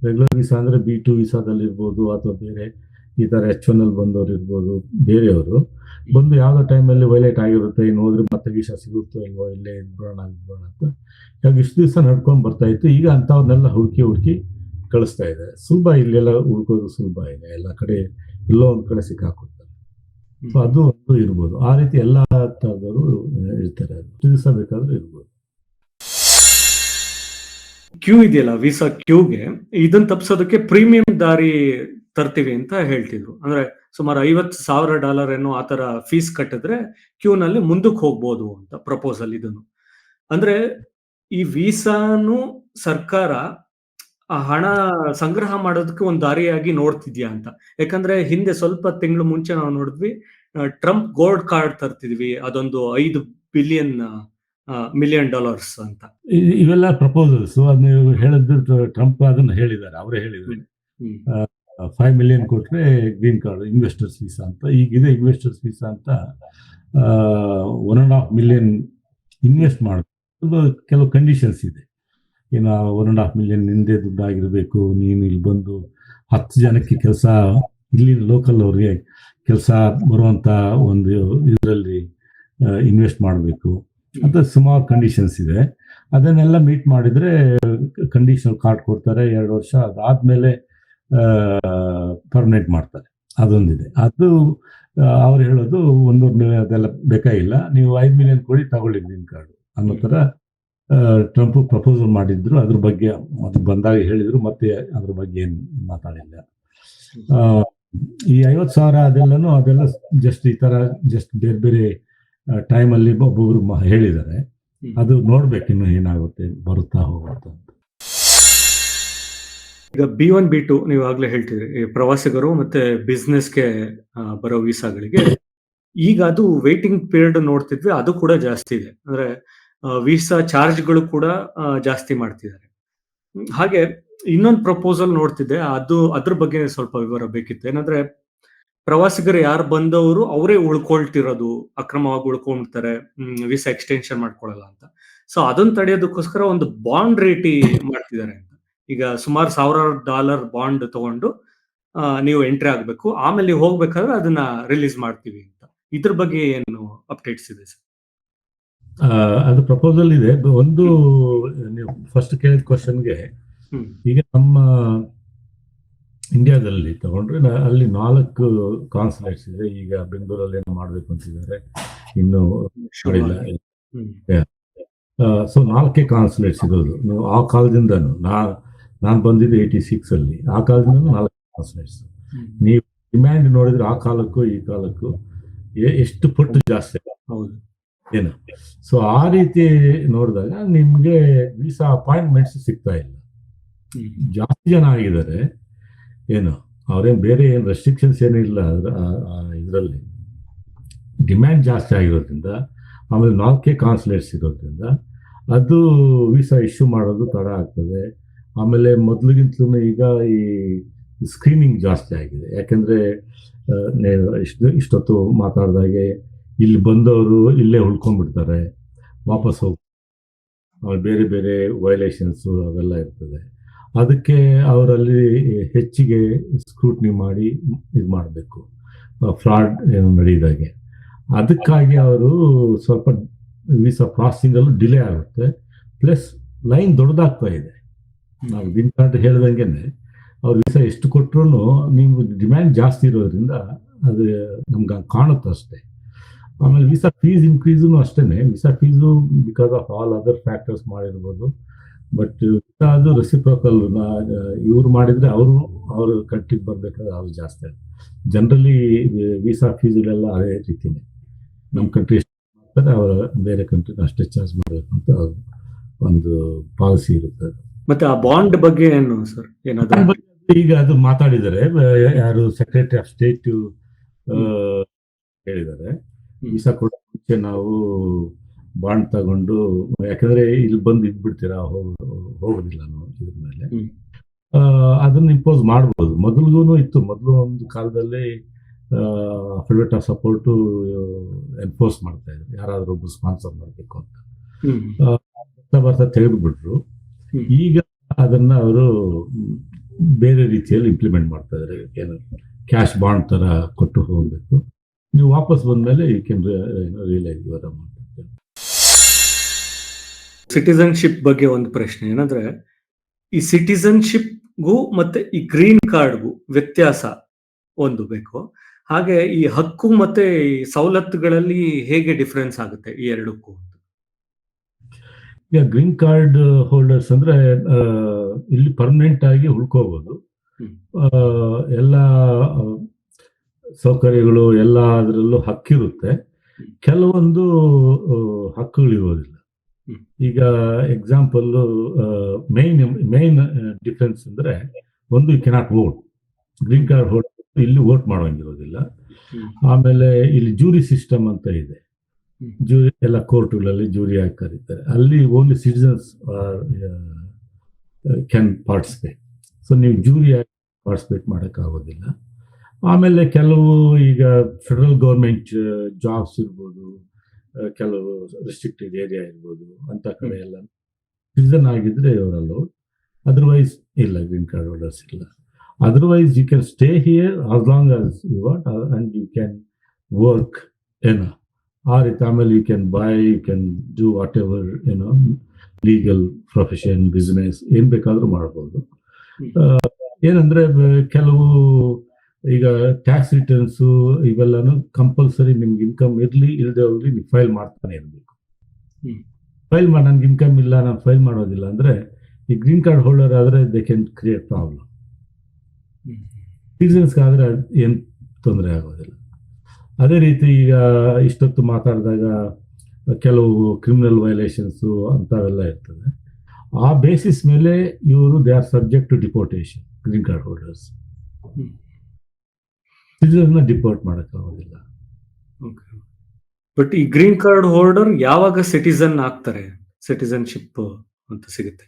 ರೆಗ್ಯುಲರ್ ವೀಸಾ ಅಂದರೆ ಬಿ ಟು ವೀಸಾದಲ್ಲಿ ಇರ್ಬೋದು ಅಥವಾ ಬೇರೆ ಈ ಥರ ಎಚ್ ಒನ್ ಅಲ್ಲಿ ಬಂದವರು ಇರ್ಬೋದು, ಬೇರೆಯವರು. ಬಂದು ಯಾವುದೋ ಟೈಮಲ್ಲಿ ವೈಲೇಟ್ ಆಗಿರುತ್ತೆ, ಇನ್ನು ಹೋದ್ರೆ ಮತ್ತೆ ವೀಸಾ ಸಿಗುತ್ತೋ ಇಲ್ವೋ, ಇಲ್ಲೇ ಇದ್ಬಿಡೋಣ ಇದ್ಬಿಡೋಣ ಅಂತ. ಇವಾಗ ಇಷ್ಟು ದಿವಸ ನಡ್ಕೊಂಡು ಬರ್ತಾ ಇತ್ತು. ಈಗ ಅಂಥವ್ರನ್ನೆಲ್ಲ ಹುಡುಕಿ ಹುಡುಕಿ ಕಳಿಸ್ತಾ ಇದೆ. ಸುಲಭ ಇಲ್ಲೆಲ್ಲ ಹುಡುಕೋದು ಸುಲಭ ಇದೆ. ಎಲ್ಲ ಕಡೆ ಎಲ್ಲೋ ಒಂದು ಕಡೆ ಸಿಕ್ಕಾಕೊಡ್ತಾರೆ. ಸೊ ಅದು ಒಂದು ಇರ್ಬೋದು. ಆ ರೀತಿ ಎಲ್ಲ ಥರದವರು ಇರ್ತಾರೆ. ಅದು ದಿವಸ ಬೇಕಾದ್ರೂ ಇರ್ಬೋದು. ಕ್ಯೂ ಇದೆಯಲ್ಲ ವೀಸಾ ಕ್ಯೂಗೆ ಇದನ್ನ ತಪ್ಪಿಸೋದಕ್ಕೆ ಪ್ರೀಮಿಯಂ ದಾರಿ ತರ್ತೀವಿ ಅಂತ ಹೇಳ್ತಿದ್ರು. ಅಂದ್ರೆ ಸುಮಾರು ಐವತ್ತು ಸಾವಿರ ಡಾಲರ್ ಏನೋ ಆತರ ಫೀಸ್ ಕಟ್ಟಿದ್ರೆ ಕ್ಯೂನಲ್ಲಿ ಮುಂದಕ್ಕೆ ಹೋಗ್ಬೋದು ಅಂತ ಪ್ರಪೋಸಲ್ ಇದನ್ನು. ಅಂದ್ರೆ ಈ ವೀಸಾನು ಸರ್ಕಾರ ಆ ಹಣ ಸಂಗ್ರಹ ಮಾಡೋದಕ್ಕೆ ಒಂದು ದಾರಿಯಾಗಿ ನೋಡ್ತಿದ್ಯಾ ಅಂತ. ಯಾಕಂದ್ರೆ ಹಿಂದೆ ಸ್ವಲ್ಪ ತಿಂಗಳು ಮುಂಚೆ ನಾವು ನೋಡಿದ್ವಿ ಟ್ರಂಪ್ ಗೋಲ್ಡ್ ಕಾರ್ಡ್ ತರ್ತಿದ್ವಿ, ಅದೊಂದು ಐದು ಬಿಲಿಯನ್ ಮಿಲಿಯನ್ ಡಾಲರ್ಸ್ ಅಂತ. ಇವೆಲ್ಲ ಪ್ರಪೋಸಲ್ಸ್ ನೀವು ಹೇಳಿದ್ದು ಟ್ರಂಪ್ ಅದನ್ನ ಹೇಳಿದ್ದಾರೆ. ಅವರೇ ಹೇಳಿದ್ರು. ಫೈವ್ ಮಿಲಿಯನ್ ಕೊಟ್ರೆ ಗ್ರೀನ್ ಕಾರ್ಡ್ ಇನ್ವೆಸ್ಟರ್ಸ್ ವೀಸಾ ಅಂತ. ಈಗಿದೆ ಇನ್ವೆಸ್ಟರ್ಸ್ ವೀಸಾ ಅಂತ one and half million invest ಮಾಡಬೇಕು ಕೆಲವು ಕಂಡೀಷನ್ಸ್ ಇದೆ. ಏನು ಒನ್ ಅಂಡ್ ಹಾಫ್ ಮಿಲಿಯನ್ ನಿಂದೇ ದುಡ್ಡು ಆಗಿರಬೇಕು ನೀನು ಇಲ್ಲಿ ಬಂದು ಹತ್ತು ಜನಕ್ಕೆ ಕೆಲಸ ಇಲ್ಲಿ ಲೋಕಲ್ ಅವ್ರಿಗೆ ಕೆಲಸ ಬರುವಂತ ಒಂದು ಇದರಲ್ಲಿ ಇನ್ವೆಸ್ಟ್ ಮಾಡಬೇಕು. ಅಂತ ಸುಮಾರು ಕಂಡೀಷನ್ಸ್ ಇದೆ. ಅದನ್ನೆಲ್ಲ ಮೀಟ್ ಮಾಡಿದ್ರೆ ಕಂಡೀಷನಲ್ ಕಾರ್ಡ್ ಕೊಡ್ತಾರೆ, ಎರಡು ವರ್ಷ ಅದಾದ್ಮೇಲೆ ಪರ್ಮನೆಂಟ್ ಮಾಡ್ತಾರೆ. ಅದೊಂದಿದೆ. ಅದು ಅವ್ರು ಹೇಳೋದು ಒಂದೂವರೆ ಮಿಲಿಯನ್ ಅದೆಲ್ಲ ಬೇಕಾಗಿಲ್ಲ ನೀವು ಐದು ಮಿಲಿಯನ್ ಕೊಡಿ, ತಗೊಳ್ಳಿ ಗ್ರೀನ್ ಕಾರ್ಡ್ ಅನ್ನೋ ಥರ ಟ್ರಂಪ್ ಪ್ರಪೋಸಲ್ ಮಾಡಿದ್ರು. ಅದ್ರ ಬಗ್ಗೆ ಅದು ಬಂದಾಗ ಹೇಳಿದ್ರು, ಮತ್ತೆ ಅದ್ರ ಬಗ್ಗೆ ಏನು ಮಾತಾಡಿಲ್ಲ. ಈ ಐವತ್ತು ಸಾವಿರ ಅದೆಲ್ಲನೂ ಅದೆಲ್ಲ ಜಸ್ಟ್ ಈ ತರ ಜಸ್ಟ್ ಬೇರೆ ಬೇರೆ ಟೈಮಲ್ಲಿ ಒಬ್ಬೊಬ್ರು ಹೇಳಿದ್ದಾರೆ. ಅದು ನೋಡ್ಬೇಕು ಇನ್ನು ಏನಾಗುತ್ತೆ ಬರುತ್ತಾ ಹೋಗುತ್ತೆ ಅಂತ. ಈಗ ಬಿ ಒನ್ ಬಿ ಟು ನೀವು ಆಗ್ಲೇ ಹೇಳ್ತಿದ್ರಿ ಪ್ರವಾಸಿಗರು ಮತ್ತೆ ಬಿಸ್ನೆಸ್ಗೆ ಬರೋ ವೀಸಾಗಳಿಗೆ. ಈಗ ಅದು ವೇಟಿಂಗ್ ಪೀರಿಯಡ್ ನೋಡ್ತಿದ್ವಿ ಅದು ಕೂಡ ಜಾಸ್ತಿ ಇದೆ. ಅಂದ್ರೆ ವೀಸಾ ಚಾರ್ಜ್ಗಳು ಕೂಡ ಜಾಸ್ತಿ ಮಾಡ್ತಿದ್ದಾರೆ. ಹಾಗೆ ಇನ್ನೊಂದು ಪ್ರಪೋಸಲ್ ನೋಡ್ತಿದ್ದೆ. ಅದು ಅದ್ರ ಬಗ್ಗೆ ಸ್ವಲ್ಪ ವಿವರ ಬೇಕಿತ್ತು. ಏನಂದ್ರೆ ಪ್ರವಾಸಿಗರು ಯಾರು ಬಂದವರು ಅವರೇ ಉಳ್ಕೊಳ್ತಿರೋದು ಅಕ್ರಮವಾಗಿ ಉಳ್ಕೊಂಡಿರ್ತಾರೆ ವೀಸಾ ಎಕ್ಸ್ಟೆನ್ಷನ್ ಮಾಡ್ಕೊಳ್ಳಲ್ಲ ಅಂತ. ಸೊ ಅದನ್ನ ತಡೆಯೋದಕ್ಕೋಸ್ಕರ ಒಂದು ಬಾಂಡ್ ರೇಟಿ ಮಾಡ್ತಿದ್ದಾರೆ ಅಂತ. ಈಗ ಸುಮಾರು ಸಾವಿರಾರು ಡಾಲರ್ ಬಾಂಡ್ ತಗೊಂಡು ನೀವು ಎಂಟ್ರಿ ಆಗಬೇಕು. ಆಮೇಲೆ ನೀವು ಹೋಗ್ಬೇಕಾದ್ರೆ ಅದನ್ನ ರಿಲೀಸ್ ಮಾಡ್ತೀವಿ ಅಂತ. ಇದ್ರ ಬಗ್ಗೆ ಏನು ಅಪ್ಡೇಟ್ಸ್ ಇದೆ ಸರ್? ಅದು ಪ್ರಪೋಸಲ್ ಇದೆ. ಒಂದು ನೀವು ಫಸ್ಟ್ ಕೇಳಿದ ಕ್ವಶನ್ಗೆ ಈಗ ನಮ್ಮ ಇಂಡಿಯಾದಲ್ಲಿ ತಗೊಂಡ್ರೆ ಅಲ್ಲಿ ನಾಲ್ಕು ಕಾನ್ಸುಲೇಟ್ಸ್ ಇದೆ. ಈಗ ಬೆಂಗಳೂರಲ್ಲಿ ಏನೋ ಮಾಡ್ಬೇಕು ಅಂತಿದ್ದಾರೆ. ಇನ್ನು ಸೊ ನಾಲ್ಕೇ ಕಾನ್ಸುಲೇಟ್ಸ್ ಇರೋದು. ನೀವು ಆ ಕಾಲದಿಂದ ನಾ ನಾನು ಬಂದಿದ್ದು ಏಯ್ಟಿ ಸಿಕ್ಸ್ ಅಲ್ಲಿ. ಆ ಕಾಲದಿಂದ ನಾಲ್ಕು ಕಾನ್ಸುಲೇಟ್ಸ್. ನೀವು ಡಿಮ್ಯಾಂಡ್ ನೋಡಿದ್ರೆ ಆ ಕಾಲಕ್ಕೂ ಈ ಕಾಲಕ್ಕೂ ಎಷ್ಟು ಪಟ್ಟು ಜಾಸ್ತಿ ಹೌದು. ಏನು? ಸೊ ಆ ರೀತಿ ನೋಡಿದಾಗ ನಿಮ್ಗೆ ವೀಸಾ ಅಪಾಯಿಂಟ್ಮೆಂಟ್ಸ್ ಸಿಗ್ತಾ ಇಲ್ಲ. ಜಾಸ್ತಿ ಜನ ಆಗಿದ್ದಾರೆ. ಏನು? ಅವ್ರೇನು ಬೇರೆ ಏನು ರೆಸ್ಟ್ರಿಕ್ಷನ್ಸ್ ಏನೂ ಇಲ್ಲ ಇದರಲ್ಲಿ. ಡಿಮ್ಯಾಂಡ್ ಜಾಸ್ತಿ ಆಗಿರೋದ್ರಿಂದ, ಆಮೇಲೆ ನಾಲ್ಕೇ ಕಾನ್ಸುಲೇಟ್ಸ್ ಇರೋದ್ರಿಂದ, ಅದು ವೀಸಾ ಇಶ್ಯೂ ಮಾಡೋದು ತಡ ಆಗ್ತದೆ. ಆಮೇಲೆ ಮೊದಲಿಗಿಂತಲೂ ಈಗ ಈ ಸ್ಕ್ರೀನಿಂಗ್ ಜಾಸ್ತಿ ಆಗಿದೆ. ಯಾಕೆಂದರೆ ಇಷ್ಟು, ಇಷ್ಟೊತ್ತು ಮಾತಾಡ್ದಾಗೆ ಇಲ್ಲಿ ಬಂದವರು ಇಲ್ಲೇ ಉಳ್ಕೊಂಡ್ಬಿಡ್ತಾರೆ. ವಾಪಸ್ ಹೋಗಿ ಬೇರೆ ಬೇರೆ ವೈಲೇಷನ್ಸು ಅವೆಲ್ಲ ಇರ್ತದೆ. ಅದಕ್ಕೆ ಅವರಲ್ಲಿ ಹೆಚ್ಚಿಗೆ ಸ್ಕ್ರೂಟ್ನಿ ಮಾಡಿ ಇದು ಮಾಡಬೇಕು. ಫ್ರಾಡ್ ಏನು ನಡೆಯಿದಾಗೆ. ಅದಕ್ಕಾಗಿ ಅವರು ಸ್ವಲ್ಪ ವೀಸಾ ಪ್ರಾಸೆಸಿಂಗಲ್ಲೂ ಡಿಲೇ ಆಗುತ್ತೆ. ಪ್ಲಸ್ ಲೈನ್ ದೊಡ್ಡದಾಗ್ತಾ ಇದೆ. ನಾವು ದಿನ ಕಾರ್ಡ್ ಹೇಳ್ದಂಗೆನೆ ಅವ್ರು ವೀಸಾ ಎಷ್ಟು ಕೊಟ್ಟರು ನಿಮ್ಗೆ ಡಿಮ್ಯಾಂಡ್ ಜಾಸ್ತಿ ಇರೋದ್ರಿಂದ ಅದು ನಮ್ಗೆ ಕಾಣುತ್ತೆ ಅಷ್ಟೇ. ಆಮೇಲೆ ವೀಸಾ ಫೀಸ್ ಇನ್ಕ್ರೀಸು ಅಷ್ಟೇ visa fees because of all other factors ಮಾಡಿರ್ಬೋದು. ಬಟ್ ವಿಸಾ ಅದು ರೆಸಿಪ್ರೋಕಲ್ ಇವ್ರು ಮಾಡಿದ್ರೆ ಅವರು ಅವ್ರ ಕಂಟ್ರಿಗೆ ಬರ್ಬೇಕಾದ್ರೆ ಅವ್ರು ಜಾಸ್ತಿ ಜನರಲಿ ವೀಸಾ ಫೀಸ್ಗಳೆಲ್ಲ ಅದೇ ರೀತಿನೇ. ನಮ್ಮ ಕಂಟ್ರಿ ಮಾಡ್ತಾರೆ ಅವರ ಬೇರೆ ಕಂಟ್ರಿ ಅಷ್ಟೇ ಚಾರ್ಜ್ ಮಾಡಬೇಕು ಅಂತ ಅವ್ರ ಒಂದು ಪಾಲಿಸಿ ಇರುತ್ತೆ ಮತ್ತೆ ಆ ಬಾಂಡ್ ಬಗ್ಗೆ ಏನು ಸರ್ ಏನಾದ್ರು? ಈಗ ಅದು ಮಾತಾಡಿದ್ದಾರೆ ಯಾರು ಸೆಕ್ರೆಟರಿ ಆಫ್ ಸ್ಟೇಟ್ ಹೇಳಿದ್ದಾರೆ. ವೀಸಾ ಕೊಡೋ ಮುಂಚೆ ನಾವು ಬಾಂಡ್ ತಗೊಂಡು ಯಾಕಂದ್ರೆ ಇಲ್ಲಿ ಬಂದು ಇದ್ಬಿಡ್ತೀರಾ ಹೋಗ್- ಹೋಗೋದಿಲ್ಲ ನಾವು ಇದ್ರ ಮೇಲೆ. ಅದನ್ನ ಇಂಪೋಸ್ ಮಾಡ್ಬೋದು. ಮೊದಲಿಗೂ ಇತ್ತು. ಮೊದಲು ಒಂದು ಕಾಲದಲ್ಲಿ ಅಫಿಡೇಟ್ ಆಫ್ ಸಪೋರ್ಟ್ ಎನ್ಫೋರ್ಸ್ ಮಾಡ್ತಾ ಇದ್ರು. ಯಾರಾದ್ರೂ ಒಬ್ರು ಸ್ಪಾನ್ಸರ್ ಮಾಡಬೇಕು ಅಂತ. ಬರ್ತಾ ಬರ್ತಾ ತೆಗೆದುಬಿಟ್ರು. ಈಗ ಅದನ್ನ ಅವರು ಬೇರೆ ರೀತಿಯಲ್ಲಿ ಇಂಪ್ಲಿಮೆಂಟ್ ಮಾಡ್ತಾ ಇದ್ದಾರೆ ಏನು ಕ್ಯಾಶ್ ಬಾಂಡ್ ತರ ಕೊಟ್ಟು ಹೋಗ್ಬೇಕು. ನೀವು ವಾಪಸ್ ಬಂದ್ಮೇಲೆ you can realise your amount citizenship ಬಗ್ಗೆ ಒಂದು ಪ್ರಶ್ನೆ. ಏನಂದ್ರೆ ಈ ಸಿಟಿಸನ್ಶಿಪ್ಗೂ ಮತ್ತೆ ಈ ಗ್ರೀನ್ ಕಾರ್ಡ್ಗೂ ವ್ಯತ್ಯಾಸ ಒಂದು ಬೇಕು. ಹಾಗೆ ಈ ಹಕ್ಕು ಮತ್ತೆ ಈ ಸವಲತ್ತುಗಳಲ್ಲಿ ಹೇಗೆ ಡಿಫರೆನ್ಸ್ ಆಗುತ್ತೆ ಈ ಎರಡಕ್ಕೂ ಈಗ ಗ್ರೀನ್ ಕಾರ್ಡ್ ಹೋಲ್ಡರ್ಸ್ ಅಂದ್ರೆ ಇಲ್ಲಿ ಪರ್ಮನೆಂಟ್ ಆಗಿ ಉಳ್ಕೋಬಹುದು ಎಲ್ಲ ಸೌಕರ್ಯಗಳು ಎಲ್ಲ ಅದರಲ್ಲೂ ಹಕ್ಕಿರುತ್ತೆ. ಕೆಲವೊಂದು ಹಕ್ಕುಗಳು ಹಕ್ಕುಗಳಿರೋದಿಲ್ಲ. ಈಗ ಎಕ್ಸಾಂಪಲ್ ಮೈನ್ ಮೈನ್ ಡಿಫ್ರೆನ್ಸ್ ಅಂದ್ರೆ ಒಂದು you cannot vote green card vote ಇಲ್ಲಿ ವೋಟ್ ಮಾಡೋಂಗಿರೋದಿಲ್ಲ ಆಮೇಲೆ ಇಲ್ಲಿ ಜೂರಿ ಸಿಸ್ಟಮ್ ಅಂತ ಇದೆ. ಜೂರಿ ಎಲ್ಲ ಕೋರ್ಟ್ಗಳಲ್ಲಿ ಜೂರಿ ಆಗಿ ಕರೀತಾರೆ ಅಲ್ಲಿ only citizens can participate so ನೀವು ಜೂರಿ ಆಗಿ ಪಾರ್ಟಿಸಿಪೇಟ್ ಮಾಡೋಕ್ಕಾಗೋದಿಲ್ಲ. ಆಮೇಲೆ ಕೆಲವು ಈಗ ಫೆಡರಲ್ ಗೌರ್ಮೆಂಟ್ ಜಾಬ್ಸ್ ಇರ್ಬೋದು. ಕೆಲವು ರೆಸ್ಟ್ರಿಕ್ಟೆಡ್ ಏರಿಯಾ ಇರ್ಬೋದು ಅಂತ ಕಡೆ ಎಲ್ಲ. ಸಿಟಿಸನ್ ಆಗಿದ್ರೆ ಇವರಲ್ಲ ಅದರ್ವೈಸ್ ಇಲ್ಲ ಗ್ರೀನ್ ಕಾರ್ಡ್ ಹೋಲ್ಡರ್ಸ್ ಇಲ್ಲ. Otherwise you can stay here as long as you want and you can work ಏನೋ ಆರ್ ಇಟ್ ಆಮೇಲೆ you can buy you can do whatever ಏನೋ ಲೀಗಲ್ ಪ್ರೊಫೆಷನ್ ಬಿಸ್ನೆಸ್ ಏನ್ ಬೇಕಾದ್ರೂ ಮಾಡ್ಬೋದು. ಏನಂದ್ರೆ ಕೆಲವು ಈಗ ಟ್ಯಾಕ್ಸ್ ರಿಟರ್ನ್ಸು ಇವೆಲ್ಲನೂ ಕಂಪಲ್ಸರಿ ನಿಮ್ಗೆ ಇನ್ಕಮ್ ಇರಲಿ ಇಲ್ಲದೆ ಹೋಗ್ಲಿ ನೀವು ಫೈಲ್ ಮಾಡ್ತಾನೆ ಇರಬೇಕು. ಫೈಲ್ ಮಾಡಿ ನನ್ಗೆ ಇನ್ಕಮ್ ಇಲ್ಲ ನಾನು ಫೈಲ್ ಮಾಡೋದಿಲ್ಲ ಅಂದ್ರೆ ಈ ಗ್ರೀನ್ ಕಾರ್ಡ್ ಹೋಲ್ಡರ್ ಆದ್ರೆ they can create problem citizens ಆದ್ರೆ ಏನ್ ತೊಂದರೆ ಆಗೋದಿಲ್ಲ. ಅದೇ ರೀತಿ ಈಗ ಇಷ್ಟೊತ್ತು ಮಾತಾಡಿದಾಗ ಕೆಲವು ಕ್ರಿಮಿನಲ್ ವೈಲೇಷನ್ಸ್ ಅಂತವೆಲ್ಲ ಇರ್ತದೆ. ಆ ಬೇಸಿಸ್ ಮೇಲೆ ಇವರು they are subject to deportation green card holders citizen deport ಮಾಡೋಕ್ಕಾಗೋದಿಲ್ಲ ಬಟ್ ಈ ಗ್ರೀನ್ ಕಾರ್ಡ್ ಹೋಲ್ಡರ್ ಯಾವಾಗ ಸಿಟಿಸನ್ ಆಗ್ತಾರೆ? ಸಿಟಿಸನ್ಶಿಪ್ ಅಂತ ಸಿಗುತ್ತೆ.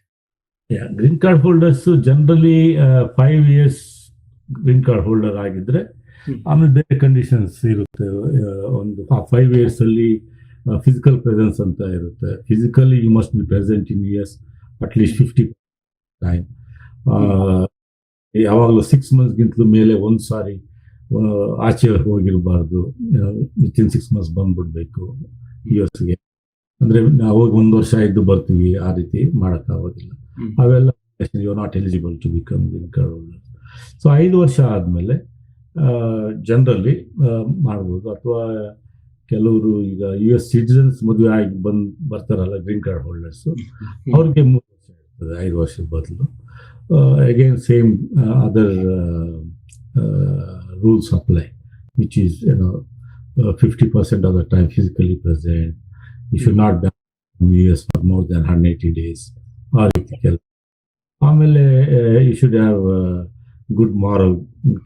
Green card holders generally five years green card holder ಆಗಿದ್ರೆ ಆಮೇಲೆ ಬೇರೆ ಕಂಡೀಷನ್ಸ್ ಇರುತ್ತೆ ಒಂದು ಫೈವ್ ಇಯರ್ಸ್ ಅಲ್ಲಿ ಫಿಸಿಕಲ್ ಪ್ರೆಸೆನ್ಸ್ ಅಂತ ಇರುತ್ತೆ. Physically you must be present in years at least fifty time ಯಾವಾಗಲೂ ಸಿಕ್ಸ್ ಮಂತ್ಸ್ಗಿಂತಲೂ ಮೇಲೆ ಒಂದು ಸಾರಿ ಆಚೆ ಹೋಗಿರಬಾರ್ದು ವಿತ್ ಇನ್ ಸಿಕ್ಸ್ ಮಂತ್ಸ್ ಬಂದ್ಬಿಡ್ಬೇಕು ಗೆ. ಅಂದ್ರೆ ಅವಾಗ ಒಂದು ವರ್ಷ ಇದ್ದು ಬರ್ತೀವಿ ಆ ರೀತಿ ಮಾಡಕ್ ಆಗೋದಿಲ್ಲ. ಅವೆಲ್ಲ you not eligible to become green card holder so ಐದು ವರ್ಷ ಆದಮೇಲೆ ಜನರಲ್ಲಿ ಮಾಡ್ಬೋದು. ಅಥವಾ ಕೆಲವರು ಈಗ ಯು ಎಸ್ ಸಿಟಿಸನ್ಸ್ ಮದುವೆ ಆಗಿ ಬಂದ್ ಬರ್ತಾರಲ್ಲ ಗ್ರೀನ್ ಕಾರ್ಡ್ ಹೋಲ್ಡರ್ಸ್ ಅವ್ರಿಗೆ ಮೂರು ವರ್ಷ ಇರ್ತದೆ ಐದು ವರ್ಷದ ಬದಲು. Again same other rules apply which is ಏನೋ fifty percent of the time physically present you should not U S for more than hundred eighty days ಆ ರೀತಿ ಕೆಲಸ ಆಮೇಲೆ you should have good moral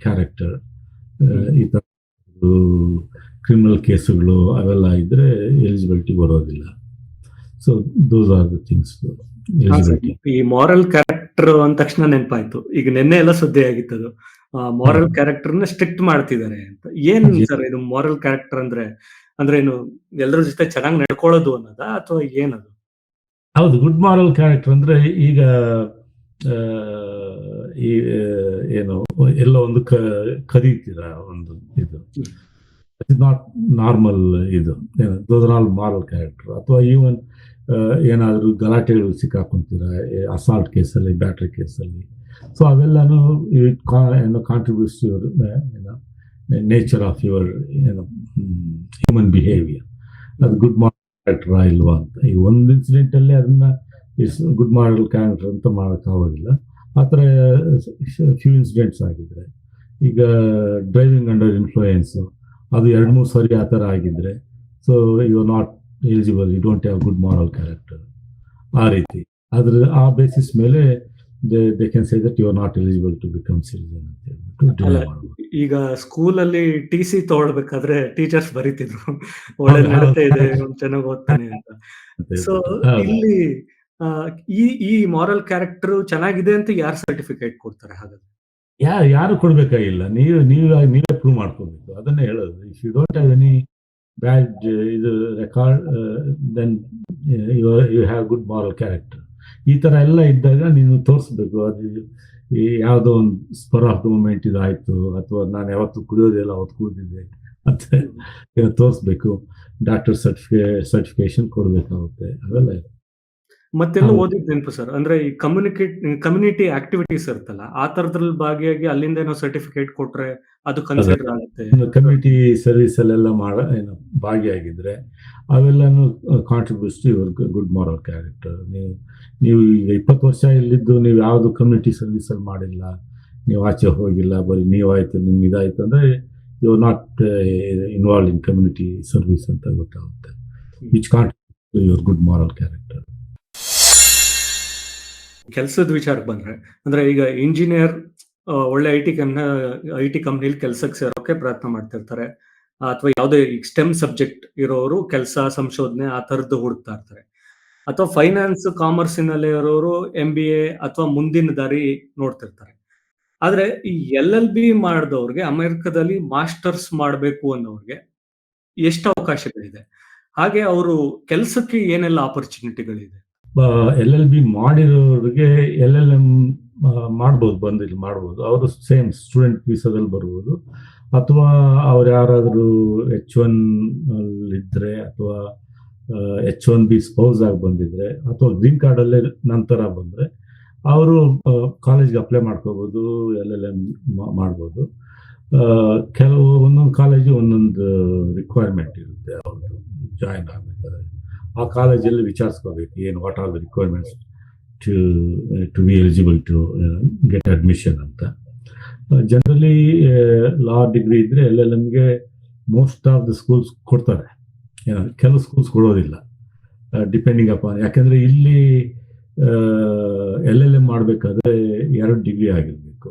character ಈ ಥರ ಕ್ರಿಮಿನಲ್ ಕೇಸುಗಳು ಅವೆಲ್ಲ ಇದ್ರೆ ಎಲಿಜಿಬಿಲಿಟಿ ಬರೋದಿಲ್ಲ. So those are the things eligibility ಈ ಮಾರಲ್ ಕ್ಯಾರೆಕ್ಟರ್ ಅಂದ ತಕ್ಷಣ ನೆನಪಾಯ್ತು. ಈಗ ನಿನ್ನೆ ಎಲ್ಲ ಸುದ್ದಿ ಆಗಿತ್ತದು. ಮಾರಲ್ ಕ್ಯಾರೆಕ್ಟರ್ನ ಸ್ಟ್ರಿಕ್ಟ್ ಮಾಡ್ತಿದ್ದಾರೆ ಅಂತ. ಏನ್ ಸರ್ ಇದು ಮಾರಲ್ ಕ್ಯಾರೆಕ್ಟರ್ ಅಂದ್ರೆ? ಅಂದ್ರೆ ಏನು ಎಲ್ಲರ ಜೊತೆ ಚೆನ್ನಾಗಿ ನಡ್ಕೊಳ್ಳೋದು ಅನ್ನೋದ ಅಥವಾ ಏನದು? ಹೌದು ಗುಡ್ ಮಾರಲ್ ಕ್ಯಾರೆಕ್ಟರ್ ಅಂದ್ರೆ ಈಗ ಈ ಏನು ಎಲ್ಲ ಒಂದು ಕ ಕರೀತೀರ ಒಂದು ಇದು. ಇಸ್ ನಾಟ್ ನಾರ್ಮಲ್ ಇದು. Those are all moral character ಅಥವಾ ಈವನ್ ಏನಾದರೂ ಗಲಾಟೆಗಳು ಸಿಕ್ಕಾಕೊಂತೀರ? ಅಸಾಲ್ಟ್ ಕೇಸಲ್ಲಿ ಬ್ಯಾಟ್ರಿ ಕೇಸಲ್ಲಿ? ಸೊ ಅವೆಲ್ಲನೂ ಇಟ್ ಏನು ಕಾಂಟ್ರಿಬ್ಯೂಟ್ಸ್ ಏನೋ ನೇಚರ್ ಆಫ್ ಯುವರ್ ಏನು ಹ್ಯೂಮನ್ ಬಿಹೇವಿಯರ್ ಅದು ಗುಡ್ ಮಾರ್ನಿಂಗ್ ಕ್ಯಾರೆಕ್ಟರ್ ಇಲ್ವಾ ಅಂತ. ಈ ಒಂದು ಇನ್ಸಿಡೆಂಟಲ್ಲಿ ಅದನ್ನ ಗುಡ್ ಮಾಡೆಲ್ ಕ್ಯಾರೆಕ್ಟರ್ ಅಂತ ಮಾಡೋಕ್ಕಾಗೋದಿಲ್ಲ ಆ ಥರ ಫ್ಯೂ ಇನ್ಸಿಡೆಂಟ್ಸ್ ಆಗಿದ್ರೆ. ಈಗ ಡ್ರೈವಿಂಗ್ ಅಂಡರ್ ಇನ್ಫ್ಲೂಯೆನ್ಸು ಅದು ಎರಡು ಮೂರು ಸರಿ ಆ ಥರ ಆಗಿದ್ರೆ. So you not eligible you don't have good moral character ಆ ರೀತಿ. ಅದ್ರ ಆ ಬೇಸಿಸ್ ಮೇಲೆ they can say that you are not eligible to become citizen ಅಂತ ಹೇಳ್ಬಿಟ್ಟು ಈಗ ಸ್ಕೂಲಲ್ಲಿ ಟಿ ಸಿ ತಗೊಳ್ಬೇಕಾದ್ರೆ ಟೀಚರ್ಸ್ ಬರೀತಿದ್ರು. ಒಳ್ಳೆ ನಡತೆ ಇದೆ ಚೆನ್ನಾಗಿ ಓದ್ತಾನೆ ಅಂತ. ಸೊ. ಇಲ್ಲಿ ಈ ಈ ಮಾರಲ್ ಕ್ಯಾರೆಕ್ಟರ್ ಚೆನ್ನಾಗಿದೆ ಅಂತ ಯಾರು ಸರ್ಟಿಫಿಕೇಟ್ ಕೊಡ್ತಾರೆ ಹಾಗಾದ್ರೆ? ಯಾರು ಯಾರು ಕೊಡ್ಬೇಕಾಗಿಲ್ಲ? ನೀವು ನೀವು ನೀವೇ ಪ್ರೂವ್ ಮಾಡ್ಕೋಬೇಕು. ಅದನ್ನೇ ಹೇಳೋದು. If you don't have any bad ಇದು record then you you have good moral character ಈ ಥರ ಎಲ್ಲ ಇದ್ದಾಗ ನೀನು ತೋರಿಸ್ಬೇಕು. ಅದು ಈ ಯಾವುದೋ ಒಂದು ಸ್ಪರ್ ಆಫ್ ದ ಮೂಮೆಂಟ್ ಇದಾಯ್ತು ಅಥವಾ ನಾನು ಯಾವತ್ತು ಕುಡಿಯೋದಿಲ್ಲ ಅವತ್ತು ಕುಡಿದಿದ್ದೆ ಅಂತ ತೋರಿಸ್ಬೇಕು. ಡಾಕ್ಟರ್ ಸರ್ಟಿಫಿಕೇ ಸರ್ಟಿಫಿಕೇಶನ್ ಕೊಡಬೇಕಾಗುತ್ತೆ. ಅವೆಲ್ಲ ಇದೆ. ಮತ್ತೆಲ್ಲ. ಓದಿದ್ ನೆನಪು ಸರ್. ಅಂದ್ರೆ ಈ ಕಮ್ಯುನಿಕೇಟ್ ಕಮ್ಯುನಿಟಿ ಆಕ್ಟಿವಿಟೀಸ್ ಇರುತ್ತಲ್ಲ ಆ ತರದ್ರಲ್ಲಿ ಭಾಗಿಯಾಗಿ ಅಲ್ಲಿಂದ ಏನೋ ಸರ್ಟಿಫಿಕೇಟ್ ಕೊಟ್ರೆ ಅದು ಕನ್ಸಿಡರ್ ಆಗುತ್ತೆ. ಕಮ್ಯುನಿಟಿ ಸರ್ವಿಸ್ ಅಲ್ಲೆಲ್ಲ ಮಾಡ ಏನು ಭಾಗಿಯಾಗಿದ್ರೆ ಅವೆಲ್ಲನೂ contributes to your good moral character ನೀವು ನೀವು ಈಗ ಇಪ್ಪತ್ತು ವರ್ಷ ಇಲ್ಲಿದ್ದು ನೀವು ಯಾವುದು ಕಮ್ಯುನಿಟಿ ಸರ್ವಿಸ್ ಅಲ್ಲಿ ಮಾಡಿಲ್ಲ ನೀವು ಆಚೆ ಹೋಗಿಲ್ಲ ಬರೀ ನೀವಾಯ್ತು ನಿಮ್ಗೆ ಇದಾಯ್ತು ಅಂದ್ರೆ you are not involve in community service ಅಂತ ಗೊತ್ತಾಗುತ್ತೆ. Which contribute to your good moral character ಕೆಲಸದ ವಿಚಾರಕ್ಕೆ ಬಂದ್ರೆ, ಅಂದ್ರೆ ಈಗ ಇಂಜಿನಿಯರ್ ಒಳ್ಳೆ I T company I T ಕಂಪ್ನಿಲಿ ಕೆಲ್ಸಕ್ಕೆ ಸೇರೋಕೆ ಪ್ರಯತ್ನ ಮಾಡ್ತಿರ್ತಾರೆ. ಅಥವಾ ಯಾವುದೇ ಸ್ಟೆಮ್ ಸಬ್ಜೆಕ್ಟ್ ಇರೋರು ಕೆಲಸ, ಸಂಶೋಧನೆ ಆ ಥರದ್ದು ಹುಡುಕ್ತಾ ಇರ್ತಾರೆ. ಅಥವಾ ಫೈನಾನ್ಸ್ ಕಾಮರ್ಸಿನಲ್ಲಿ ಇರೋರು ಎಂ ಬಿ ಎ ಅಥವಾ ಮುಂದಿನ ದಾರಿ ನೋಡ್ತಿರ್ತಾರೆ. ಆದ್ರೆ ಈ ಎಲ್ ಎಲ್ ಬಿ ಮಾಡಿದವ್ರಿಗೆ ಅಮೆರಿಕದಲ್ಲಿ ಮಾಸ್ಟರ್ಸ್ ಮಾಡಬೇಕು ಅನ್ನೋರಿಗೆ ಎಷ್ಟು ಅವಕಾಶಗಳಿದೆ? ಹಾಗೆ ಅವರು ಕೆಲಸಕ್ಕೆ ಏನೆಲ್ಲ ಆಪರ್ಚುನಿಟಿಗಳಿದೆ ಎಲ್ ಎಲ್ ಬಿ ಮಾಡಿರೋರಿಗೆ ಎಲ್ ಎಲ್ ಎಂ ಮಾಡ್ಬೋದು, ಬಂದು ಇಲ್ಲಿ ಮಾಡ್ಬೋದು. ಅವರು ಸೇಮ್ ಸ್ಟೂಡೆಂಟ್ ವೀಸಾದಲ್ಲಿ ಬರ್ಬೋದು. ಅಥವಾ ಅವ್ರು ಯಾರಾದರೂ ಎಚ್ ಒನ್ ಇದ್ರೆ ಅಥವಾ ಎಚ್ ಒನ್ ಬಿ ಸ್ಪೌಸ್ ಆಗಿ ಬಂದಿದ್ರೆ ಅಥವಾ ಗ್ರೀನ್ ಕಾರ್ಡ್ ಅಲ್ಲೇ ನಂತರ ಬಂದ್ರೆ ಅವರು ಕಾಲೇಜ್ಗೆ ಅಪ್ಲೈ ಮಾಡ್ಕೋಬಹುದು ಎಲ್ ಎಲ್ ಎಂ ಮಾಡ್ಬೋದು. ಕೆಲವು ಒಂದೊಂದು ಕಾಲೇಜು ಒಂದೊಂದು ರಿಕ್ವೈರ್ಮೆಂಟ್ ಇರುತ್ತೆ. ಅವ್ರದ್ದು ಜಾಯಿನ್ ಆಗ್ಬೇಕಾದ್ರೆ. ಆ ಕಾಲೇಜಲ್ಲಿ ವಿಚಾರಿಸ್ಕೋಬೇಕು ಏನು what are the requirements to to be eligible to get admission ಅಂತ. ಜನರಲಿ ಲಾ ಡಿಗ್ರಿ ಇದ್ರೆ ಎಲ್ಲ ನಮಗೆ ಮೋಸ್ಟ್ ಆಫ್ ದ ಸ್ಕೂಲ್ಸ್ ಕೊಡ್ತಾರೆ. ಕೆಲವು ಸ್ಕೂಲ್ಸ್ ಕೊಡೋದಿಲ್ಲ. ಡಿಪೆಂಡಿಂಗ್ ಅಪಾನ್ ಯಾಕಂದ್ರೆ ಇಲ್ಲಿ ಎಲ್ ಎಲ್ ಎಂ ಮಾಡಬೇಕಾದ್ರೆ ಎರಡು ಡಿಗ್ರಿ ಆಗಿರಬೇಕು.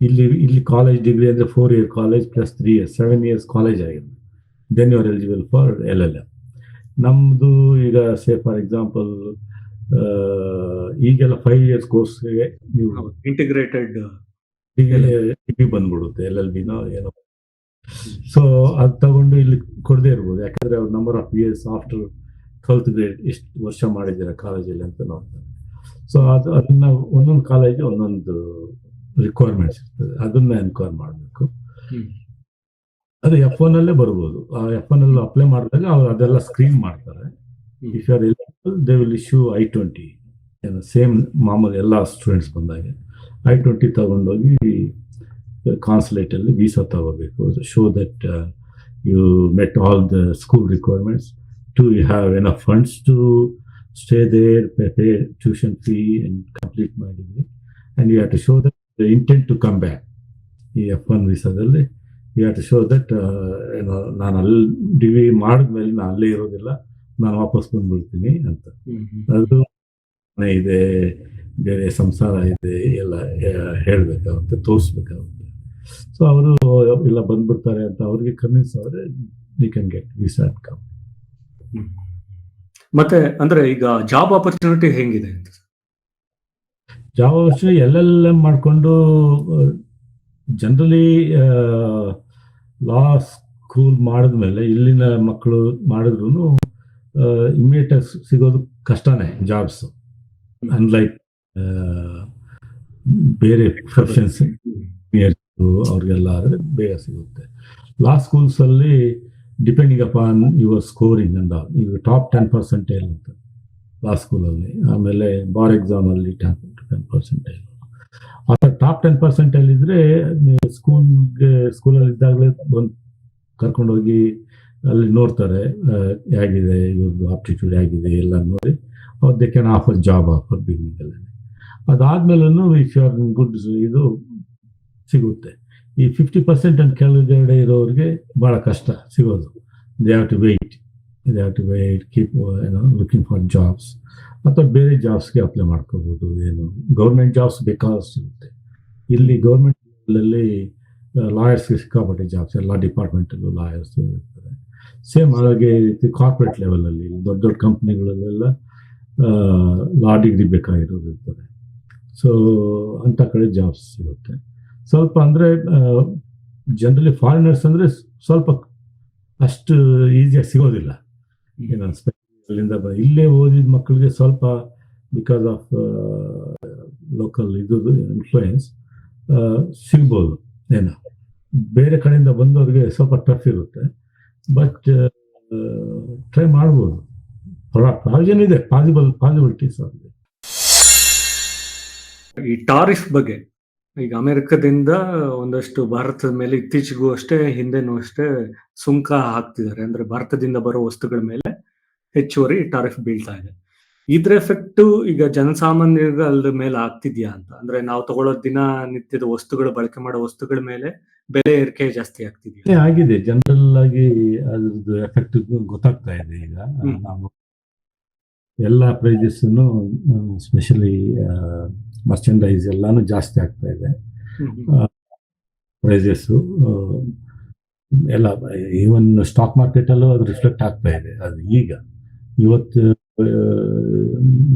ಇಲ್ಲಿ ಇಲ್ಲಿ ಕಾಲೇಜ್ ಡಿಗ್ರಿ ಅಂದ್ರೆ four year college plus three years seven years college ಆಗಿರ್ಬೇಕು. Then you are eligible for L L M ನಮ್ಮದು ಈಗ ಸೇ ಫಾರ್ ಎಕ್ಸಾಂಪಲ್ ಈಗೆಲ್ಲ ಫೈವ್ ಇಯರ್ಸ್ ಕೋರ್ಸ್ಗೆ ನೀವು ಇಂಟಿಗ್ರೇಟೆಡ್ ಡಿಗ್ರಿ ಬಂದ್ಬಿಡುತ್ತೆ ಎಲ್ ಎಲ್ ಬಿನೋ ಏನೋ. ಸೊ ಅದು ತಗೊಂಡು ಇಲ್ಲಿ ಕೊಡದೇ ಇರ್ಬೋದು. ಯಾಕಂದ್ರೆ ಅವ್ರ number of years after twelfth grade ಎಷ್ಟು ವರ್ಷ ಮಾಡಿದ್ದೀರಾ ಕಾಲೇಜಲ್ಲಿ ಅಂತ ನೋಡ್ತಾರೆ. ಸೊ ಅದು ಅದನ್ನ ಒಂದೊಂದು ಕಾಲೇಜ್ ಒಂದೊಂದು ರಿಕ್ವೈರ್ಮೆಂಟ್ಸ್ ಇರ್ತದೆ. ಅದನ್ನ ಎನ್ಕ್ವೈರ್ ಮಾಡಬೇಕು. ಅದು ಎಫ್ ಒನ್ ಅಲ್ಲೇ ಬರ್ಬೋದು. ಆ ಎಫ್ ಒನ್ ಅಲ್ಲಿ ಅಪ್ಲೈ ಮಾಡಿದಾಗ ಅವ್ರು ಅದೆಲ್ಲ ಸ್ಕ್ರೀನ್ ಮಾಡ್ತಾರೆ. If you are eligible they will issue I twenty same ಮಾಮೂಲಿ ಎಲ್ಲ ಸ್ಟೂಡೆಂಟ್ಸ್ ಬಂದಾಗ. ಐ ಟ್ವೆಂಟಿ ತಗೊಂಡೋಗಿ ಕಾನ್ಸುಲೇಟ್ ಅಲ್ಲಿ ವೀಸಾ ತಗೋಬೇಕು. Show that you met all the school requirements to you have enough funds to stay there pay tuition fee and complete ಮಾಡಿದ್ವಿ and you have to show that intent to come back ಈ F one ವೀಸಾದಲ್ಲಿ you have to show that ಏನೋ ನಾನು ಅಲ್ಲಿ ಡಿಗ್ರಿ ಮಾಡಿದ್ಮೇಲೆ ನಾನು ಅಲ್ಲೇ ಇರೋದಿಲ್ಲ ನಾನು ವಾಪಸ್ ಬಂದ್ಬಿಡ್ತೀನಿ ಅಂತ. ಅದು ಮನೆ ಇದೆ ಬೇರೆ ಸಂಸಾರ ಇದೆ ಎಲ್ಲ ಹೇಳಬೇಕಾಗುತ್ತೆ ತೋರಿಸ್ಬೇಕಾಗುತ್ತೆ. ಸೊ ಅವರು ಇಲ್ಲ ಬಂದ್ಬಿಡ್ತಾರೆ ಅಂತ ಅವ್ರಿಗೆ ಕನ್ವಿನ್ಸ್ ಆದರೆ we can get visa come ಮತ್ತೆ ಅಂದ್ರೆ ಈಗ ಜಾಬ್ ಆಪರ್ಚುನಿಟಿ ಹೆಂಗಿದೆ ಅಂತ ಜಾಬ್ ಆಪರ್ಚುನಿಟಿ ಎಲ್ಲೆಲ್ಲ ಮಾಡಿಕೊಂಡು ಜನರಲಿ ಲಾ ಸ್ಕೂಲ್ ಮಾಡಿದ್ಮೇಲೆ ಇಲ್ಲಿನ ಮಕ್ಕಳು ಮಾಡಿದ್ರು ಇಮ್ಮಿಡಿಯೇಟ್ ಸಿಗೋದು ಕಷ್ಟನೇ ಜಾಬ್ಸ್ ಅನ್ಲೈಕ್ ಬೇರೆ ಪ್ರೊಫೆಷನ್ಸ್ ಅವ್ರಿಗೆಲ್ಲ ಆದರೆ ಬೇಗ ಸಿಗುತ್ತೆ. ಲಾ ಸ್ಕೂಲ್ಸ್ ಅಲ್ಲಿ depending upon your scoring and all ಈಗ ಟಾಪ್ ಟೆನ್ ಪರ್ಸೆಂಟೇಜ್ ಅಂತ ಲಾ ಸ್ಕೂಲಲ್ಲಿ ಆಮೇಲೆ ಬಾರ್ ಎಕ್ಸಾಮ್ ಅಲ್ಲಿ ಟೆನ್ ಟೆನ್ ಪರ್ಸೆಂಟೇಜ್ ಆ ಟಾಪ್ ಟೆನ್ ಪರ್ಸೆಂಟ್ ಅಲ್ಲಿ ಇದ್ರೆ ಸ್ಕೂಲ್ಗೆ ಸ್ಕೂಲಲ್ಲಿ ಇದ್ದಾಗಲೇ ಬಂದು ಕರ್ಕೊಂಡೋಗಿ ಅಲ್ಲಿ ನೋಡ್ತಾರೆ ಹೇಗಿದೆ ಇವ್ರದ್ದು ಆಪ್ಟಿಟ್ಯೂಡ್ ಹೇಗಿದೆ, ಎಲ್ಲ ನೋಡಿ ಅವ್ರು they can offer job offer ಬಿಗಿನಿಂಗಲ್ಲಿ ಅದಾದ್ಮೇಲೂ ಇಫ್ ಯು ಆರ್ ಗುಡ್ ಇದು ಸಿಗುತ್ತೆ. ಈ ಫಿಫ್ಟಿ ಪರ್ಸೆಂಟ್ ಅಂತ ಕೆಳಗಡೆ ಇರೋರಿಗೆ ಭಾಳ ಕಷ್ಟ ಸಿಗೋದು. They have to wait to wait keep ಏನೋ ಲುಕಿಂಗ್ ಫಾರ್ ಜಾಬ್ಸ್ ಅಥವಾ ಬೇರೆ ಜಾಬ್ಸ್ಗೆ ಅಪ್ಲೈ ಮಾಡ್ಕೋಬೋದು, ಏನು ಗೌರ್ಮೆಂಟ್ ಜಾಬ್ಸ್ ಬೇಕಾದಷ್ಟು ಸಿಗುತ್ತೆ ಇಲ್ಲಿ ಗೌರ್ಮೆಂಟಲ್ಲಿ ಲಾಯರ್ಸ್ಗೆ ಸಿಕ್ಕಾಪಟ್ಟೆ ಜಾಬ್ಸ್ ಎಲ್ಲ ಡಿಪಾರ್ಟ್ಮೆಂಟಲ್ಲೂ ಲಾಯರ್ಸ್ ಇರ್ತಾರೆ. ಸೇಮ್ ಹಾಗೆ ರೀತಿ ಕಾರ್ಪೊರೇಟ್ ಲೆವೆಲಲ್ಲಿ ದೊಡ್ಡ ದೊಡ್ಡ ಕಂಪ್ನಿಗಳಲ್ಲೆಲ್ಲ ಲಾ ಡಿಗ್ರಿ ಬೇಕಾಗಿರೋದು ಇರ್ತಾರೆ. ಸೊ ಅಂಥ ಕಡೆ ಜಾಬ್ಸ್ ಸಿಗುತ್ತೆ ಸ್ವಲ್ಪ ಅಂದರೆ ಜನರಲಿ ಫಾರಿನರ್ಸ್ ಅಂದರೆ ಸ್ವಲ್ಪ ಅಷ್ಟು ಈಸಿಯಾಗಿ ಸಿಗೋದಿಲ್ಲ. ಏನು ಅಲ್ಲಿಂದ ಬ- ಇಲ್ಲೇ ಓದಿದ ಮಕ್ಕಳಿಗೆ ಸ್ವಲ್ಪ ಬಿಕಾಸ್ ಆಫ್ ಲೋಕಲ್ ಇದು ಇನ್ಫ್ಲೂಯೆನ್ಸ್ ಸಿಗ್ಬೋದು, ಏನ. ಬೇರೆ ಕಡೆಯಿಂದ ಬಂದವ್ರಿಗೆ ಸ್ವಲ್ಪ ಟಫ್ ಇರುತ್ತೆ. ಬಟ್ ಟ್ರೈ ಮಾಡ್ಬೋದು. ಪ್ರಾವಿಷನ್ ಇದೆ. ಪಾಸಿಬಲ್ ಪಾಸಿಬಿಲಿಟೀಸ್ ಆಗಿದೆ ಈ ಟಾರಿಫ್ ಬಗ್ಗೆ ಈಗ ಅಮೆರಿಕದಿಂದ ಒಂದಷ್ಟು ಭಾರತದ ಮೇಲೆ ಇತ್ತೀಚೆಗೂ ಅಷ್ಟೇ ಹಿಂದೆನೂ ಅಷ್ಟೇ ಸುಂಕ ಹಾಕ್ತಿದ್ದಾರೆ. ಅಂದ್ರೆ ಭಾರತದಿಂದ ಬರೋ ವಸ್ತುಗಳ ಮೇಲೆ ಹೆಚ್ಚುವರಿ ಟಾರಿಫ್ ಬೀಳ್ತಾ ಇದೆ. ಇದ್ರ ಎಫೆಕ್ಟ್ ಈಗ ಜನಸಾಮಾನ್ಯರ ಮೇಲೆ ಆಗ್ತಿದ್ಯಾ ಅಂತ? ಅಂದ್ರೆ ನಾವು ತಗೊಳ್ಳೋ ದಿನ ನಿತ್ಯದ ವಸ್ತುಗಳು ಬಳಕೆ ಮಾಡೋ ವಸ್ತುಗಳ ಮೇಲೆ ಬೆಲೆ ಏರಿಕೆ ಜಾಸ್ತಿ ಆಗ್ತಿದ್ಯಾ? ಆಗಿದೆ. ಜನರಲ್ ಆಗಿ ಅದ್ರದ್ದು ಎಫೆಕ್ಟ್ ಗೊತ್ತಾಗ್ತಾ ಇದೆ ಈಗ. ನಾವು ಎಲ್ಲ ಪ್ರೈಸಸ್ ಸ್ಪೆಷಲಿ ಮರ್ಚೆಂಡೈಸ್ ಎಲ್ಲಾನು ಜಾಸ್ತಿ ಆಗ್ತಾ ಇದೆ. ಪ್ರೈಸಸ್ಸು ಎಲ್ಲ ಈವನ್ ಸ್ಟಾಕ್ ಮಾರ್ಕೆಟಲ್ಲೂ ಅದು ರಿಫ್ಲೆಕ್ಟ್ ಆಗ್ತಾ ಇದೆ. ಅದು ಈಗ ಇವತ್ತು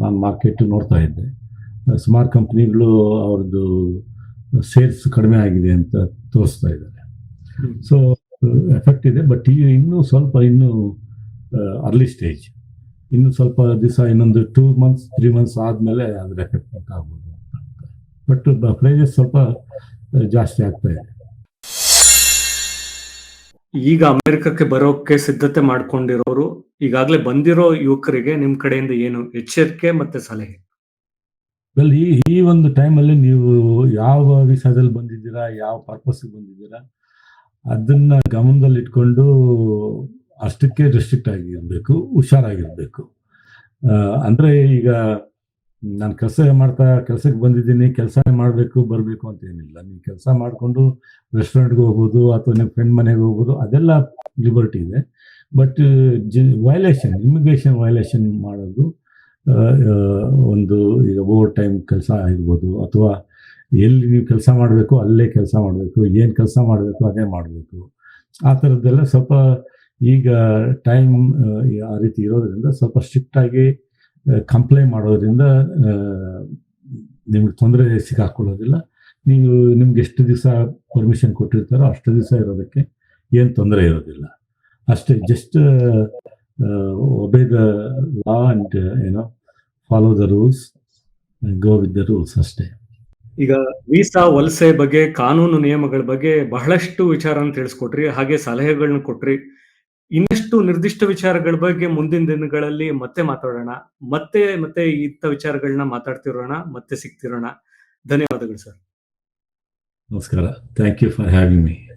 ನಾನು ಮಾರ್ಕೆಟ್ ನೋಡ್ತಾ ಇದ್ದೆ. ಸುಮಾರು ಕಂಪ್ನಿಗಳು ಅವ್ರದ್ದು ಸೇಲ್ಸ್ ಕಡಿಮೆ ಆಗಿದೆ ಅಂತ ತೋರಿಸ್ತಾ ಇದ್ದಾರೆ. ಸೊ ಎಫೆಕ್ಟ್ ಇದೆ ಬಟ್ ಈಗ ಇನ್ನೂ ಸ್ವಲ್ಪ ಇನ್ನೂ ಅರ್ಲಿ ಸ್ಟೇಜ್ ಇನ್ನು ಸ್ವಲ್ಪ ದಿವಸ ಇನ್ನೊಂದು ಟೂ ಮಂತ್ಸ್ ತ್ರೀ ಮಂತ್ಸ್ ಆದಮೇಲೆ ಅದ್ರ ಎಫೆಕ್ಟ್ ಆಗ್ಬೋದು ಬಟ್ ಪ್ರೈಸಸ್ ಸ್ವಲ್ಪ ಜಾಸ್ತಿ ಆಗ್ತಾ ಇದೆ. ಈಗ ಅಮೆರಿಕಕ್ಕೆ ಬರೋಕೆ ಸಿದ್ಧತೆ ಮಾಡ್ಕೊಂಡಿರೋರು ಈಗಾಗಲೇ ಬಂದಿರೋ ಯುವಕರಿಗೆ ನಿಮ್ ಕಡೆಯಿಂದ ಏನು ಎಚ್ಚರಿಕೆ ಮತ್ತೆ ಸಲಹೆ? ವೆಲ್ ಈ ಈ ಒಂದು ಟೈಮಲ್ಲಿ ನೀವು ಯಾವ ವಿಷಯದಲ್ಲಿ ಬಂದಿದ್ದೀರಾ ಯಾವ ಪರ್ಪಸ್ಗೆ ಬಂದಿದ್ದೀರಾ ಅದನ್ನ ಗಮನದಲ್ಲಿ ಇಟ್ಕೊಂಡು ಅಷ್ಟಕ್ಕೆ ರೆಸ್ಟ್ರಿಕ್ಟ್ ಆಗಿರಬೇಕು, ಹುಷಾರಾಗಿರಬೇಕು. ಅಂದರೆ ಈಗ ನಾನು ಕೆಲಸ ಮಾಡ್ತಾ, ಕೆಲಸಕ್ಕೆ ಬಂದಿದ್ದೀನಿ ಕೆಲಸನೇ ಮಾಡಬೇಕು, ಬರಬೇಕು ಅಂತ ಏನಿಲ್ಲ. ನೀವು ಕೆಲಸ ಮಾಡಿಕೊಂಡು ರೆಸ್ಟೋರೆಂಟ್ಗೆ ಹೋಗ್ಬೋದು ಅಥವಾ ನಿಮ್ಮ ಫ್ರೆಂಡ್ ಮನೆಗೆ ಹೋಗ್ಬೋದು ಅದೆಲ್ಲ ಲಿಬರ್ಟಿ ಇದೆ. ಬಟ್ ವಯಲೇಷನ್ ಇಮಿಗ್ರೇಷನ್ ವಯಲೇಷನ್ ಮಾಡೋದು ಒಂದು ಈಗ ಓವರ್ ಟೈಮ್ ಕೆಲಸ ಆಗಿರ್ಬೋದು, ಅಥವಾ ಎಲ್ಲಿ ನೀವು ಕೆಲಸ ಮಾಡಬೇಕು, ಅಲ್ಲೇ ಕೆಲಸ ಮಾಡಬೇಕು, ಏನು ಕೆಲಸ ಮಾಡಬೇಕು, ಅದೇ ಮಾಡಬೇಕು. ಆ ಥರದ್ದೆಲ್ಲ ಸ್ವಲ್ಪ ಈಗ ಟೈಮ್ ಆ ರೀತಿ ಇರೋದ್ರಿಂದ ಸ್ವಲ್ಪ ಸ್ಟ್ರಿಕ್ಟ್ ಆಗಿ ಕಂಪ್ಲೈ ಮಾಡೋದ್ರಿಂದ ನಿಮ್ಗೆ ತೊಂದರೆ ಸಿಕ್ಕಾಕೊಳ್ಳೋದಿಲ್ಲ. ನೀವು ನಿಮ್ಗೆ ಎಷ್ಟು ದಿವಸ ಪರ್ಮಿಷನ್ ಕೊಟ್ಟಿರ್ತಾರೋ ಅಷ್ಟು ದಿವಸ ಇರೋದಕ್ಕೆ ಏನು ತೊಂದರೆ ಇರೋದಿಲ್ಲ. ಅಷ್ಟೇ just obey the law and ಏನೋ follow the rules go with the rules ಅಷ್ಟೇ. ಈಗ ವೀಸಾ, ವಲಸೆ ಬಗ್ಗೆ, ಕಾನೂನು ನಿಯಮಗಳ ಬಗ್ಗೆ ಬಹಳಷ್ಟು ವಿಚಾರನ ತಿಳಿಸ್ಕೊಟ್ರಿ, ಹಾಗೆ ಸಲಹೆಗಳನ್ನ ಕೊಟ್ರಿ. ಇನ್ನಷ್ಟು ನಿರ್ದಿಷ್ಟ ವಿಚಾರಗಳ ಬಗ್ಗೆ ಮುಂದಿನ ದಿನಗಳಲ್ಲಿ ಮತ್ತೆ ಮಾತಾಡೋಣ. ಮತ್ತೆ ಮತ್ತೆ ಇಂಥ ವಿಚಾರಗಳನ್ನ ಮಾತಾಡ್ತಿರೋಣ, ಮತ್ತೆ ಸಿಗ್ತಿರೋಣ. ಧನ್ಯವಾದಗಳು ಸರ್. ನಮಸ್ಕಾರ. Thank you for having me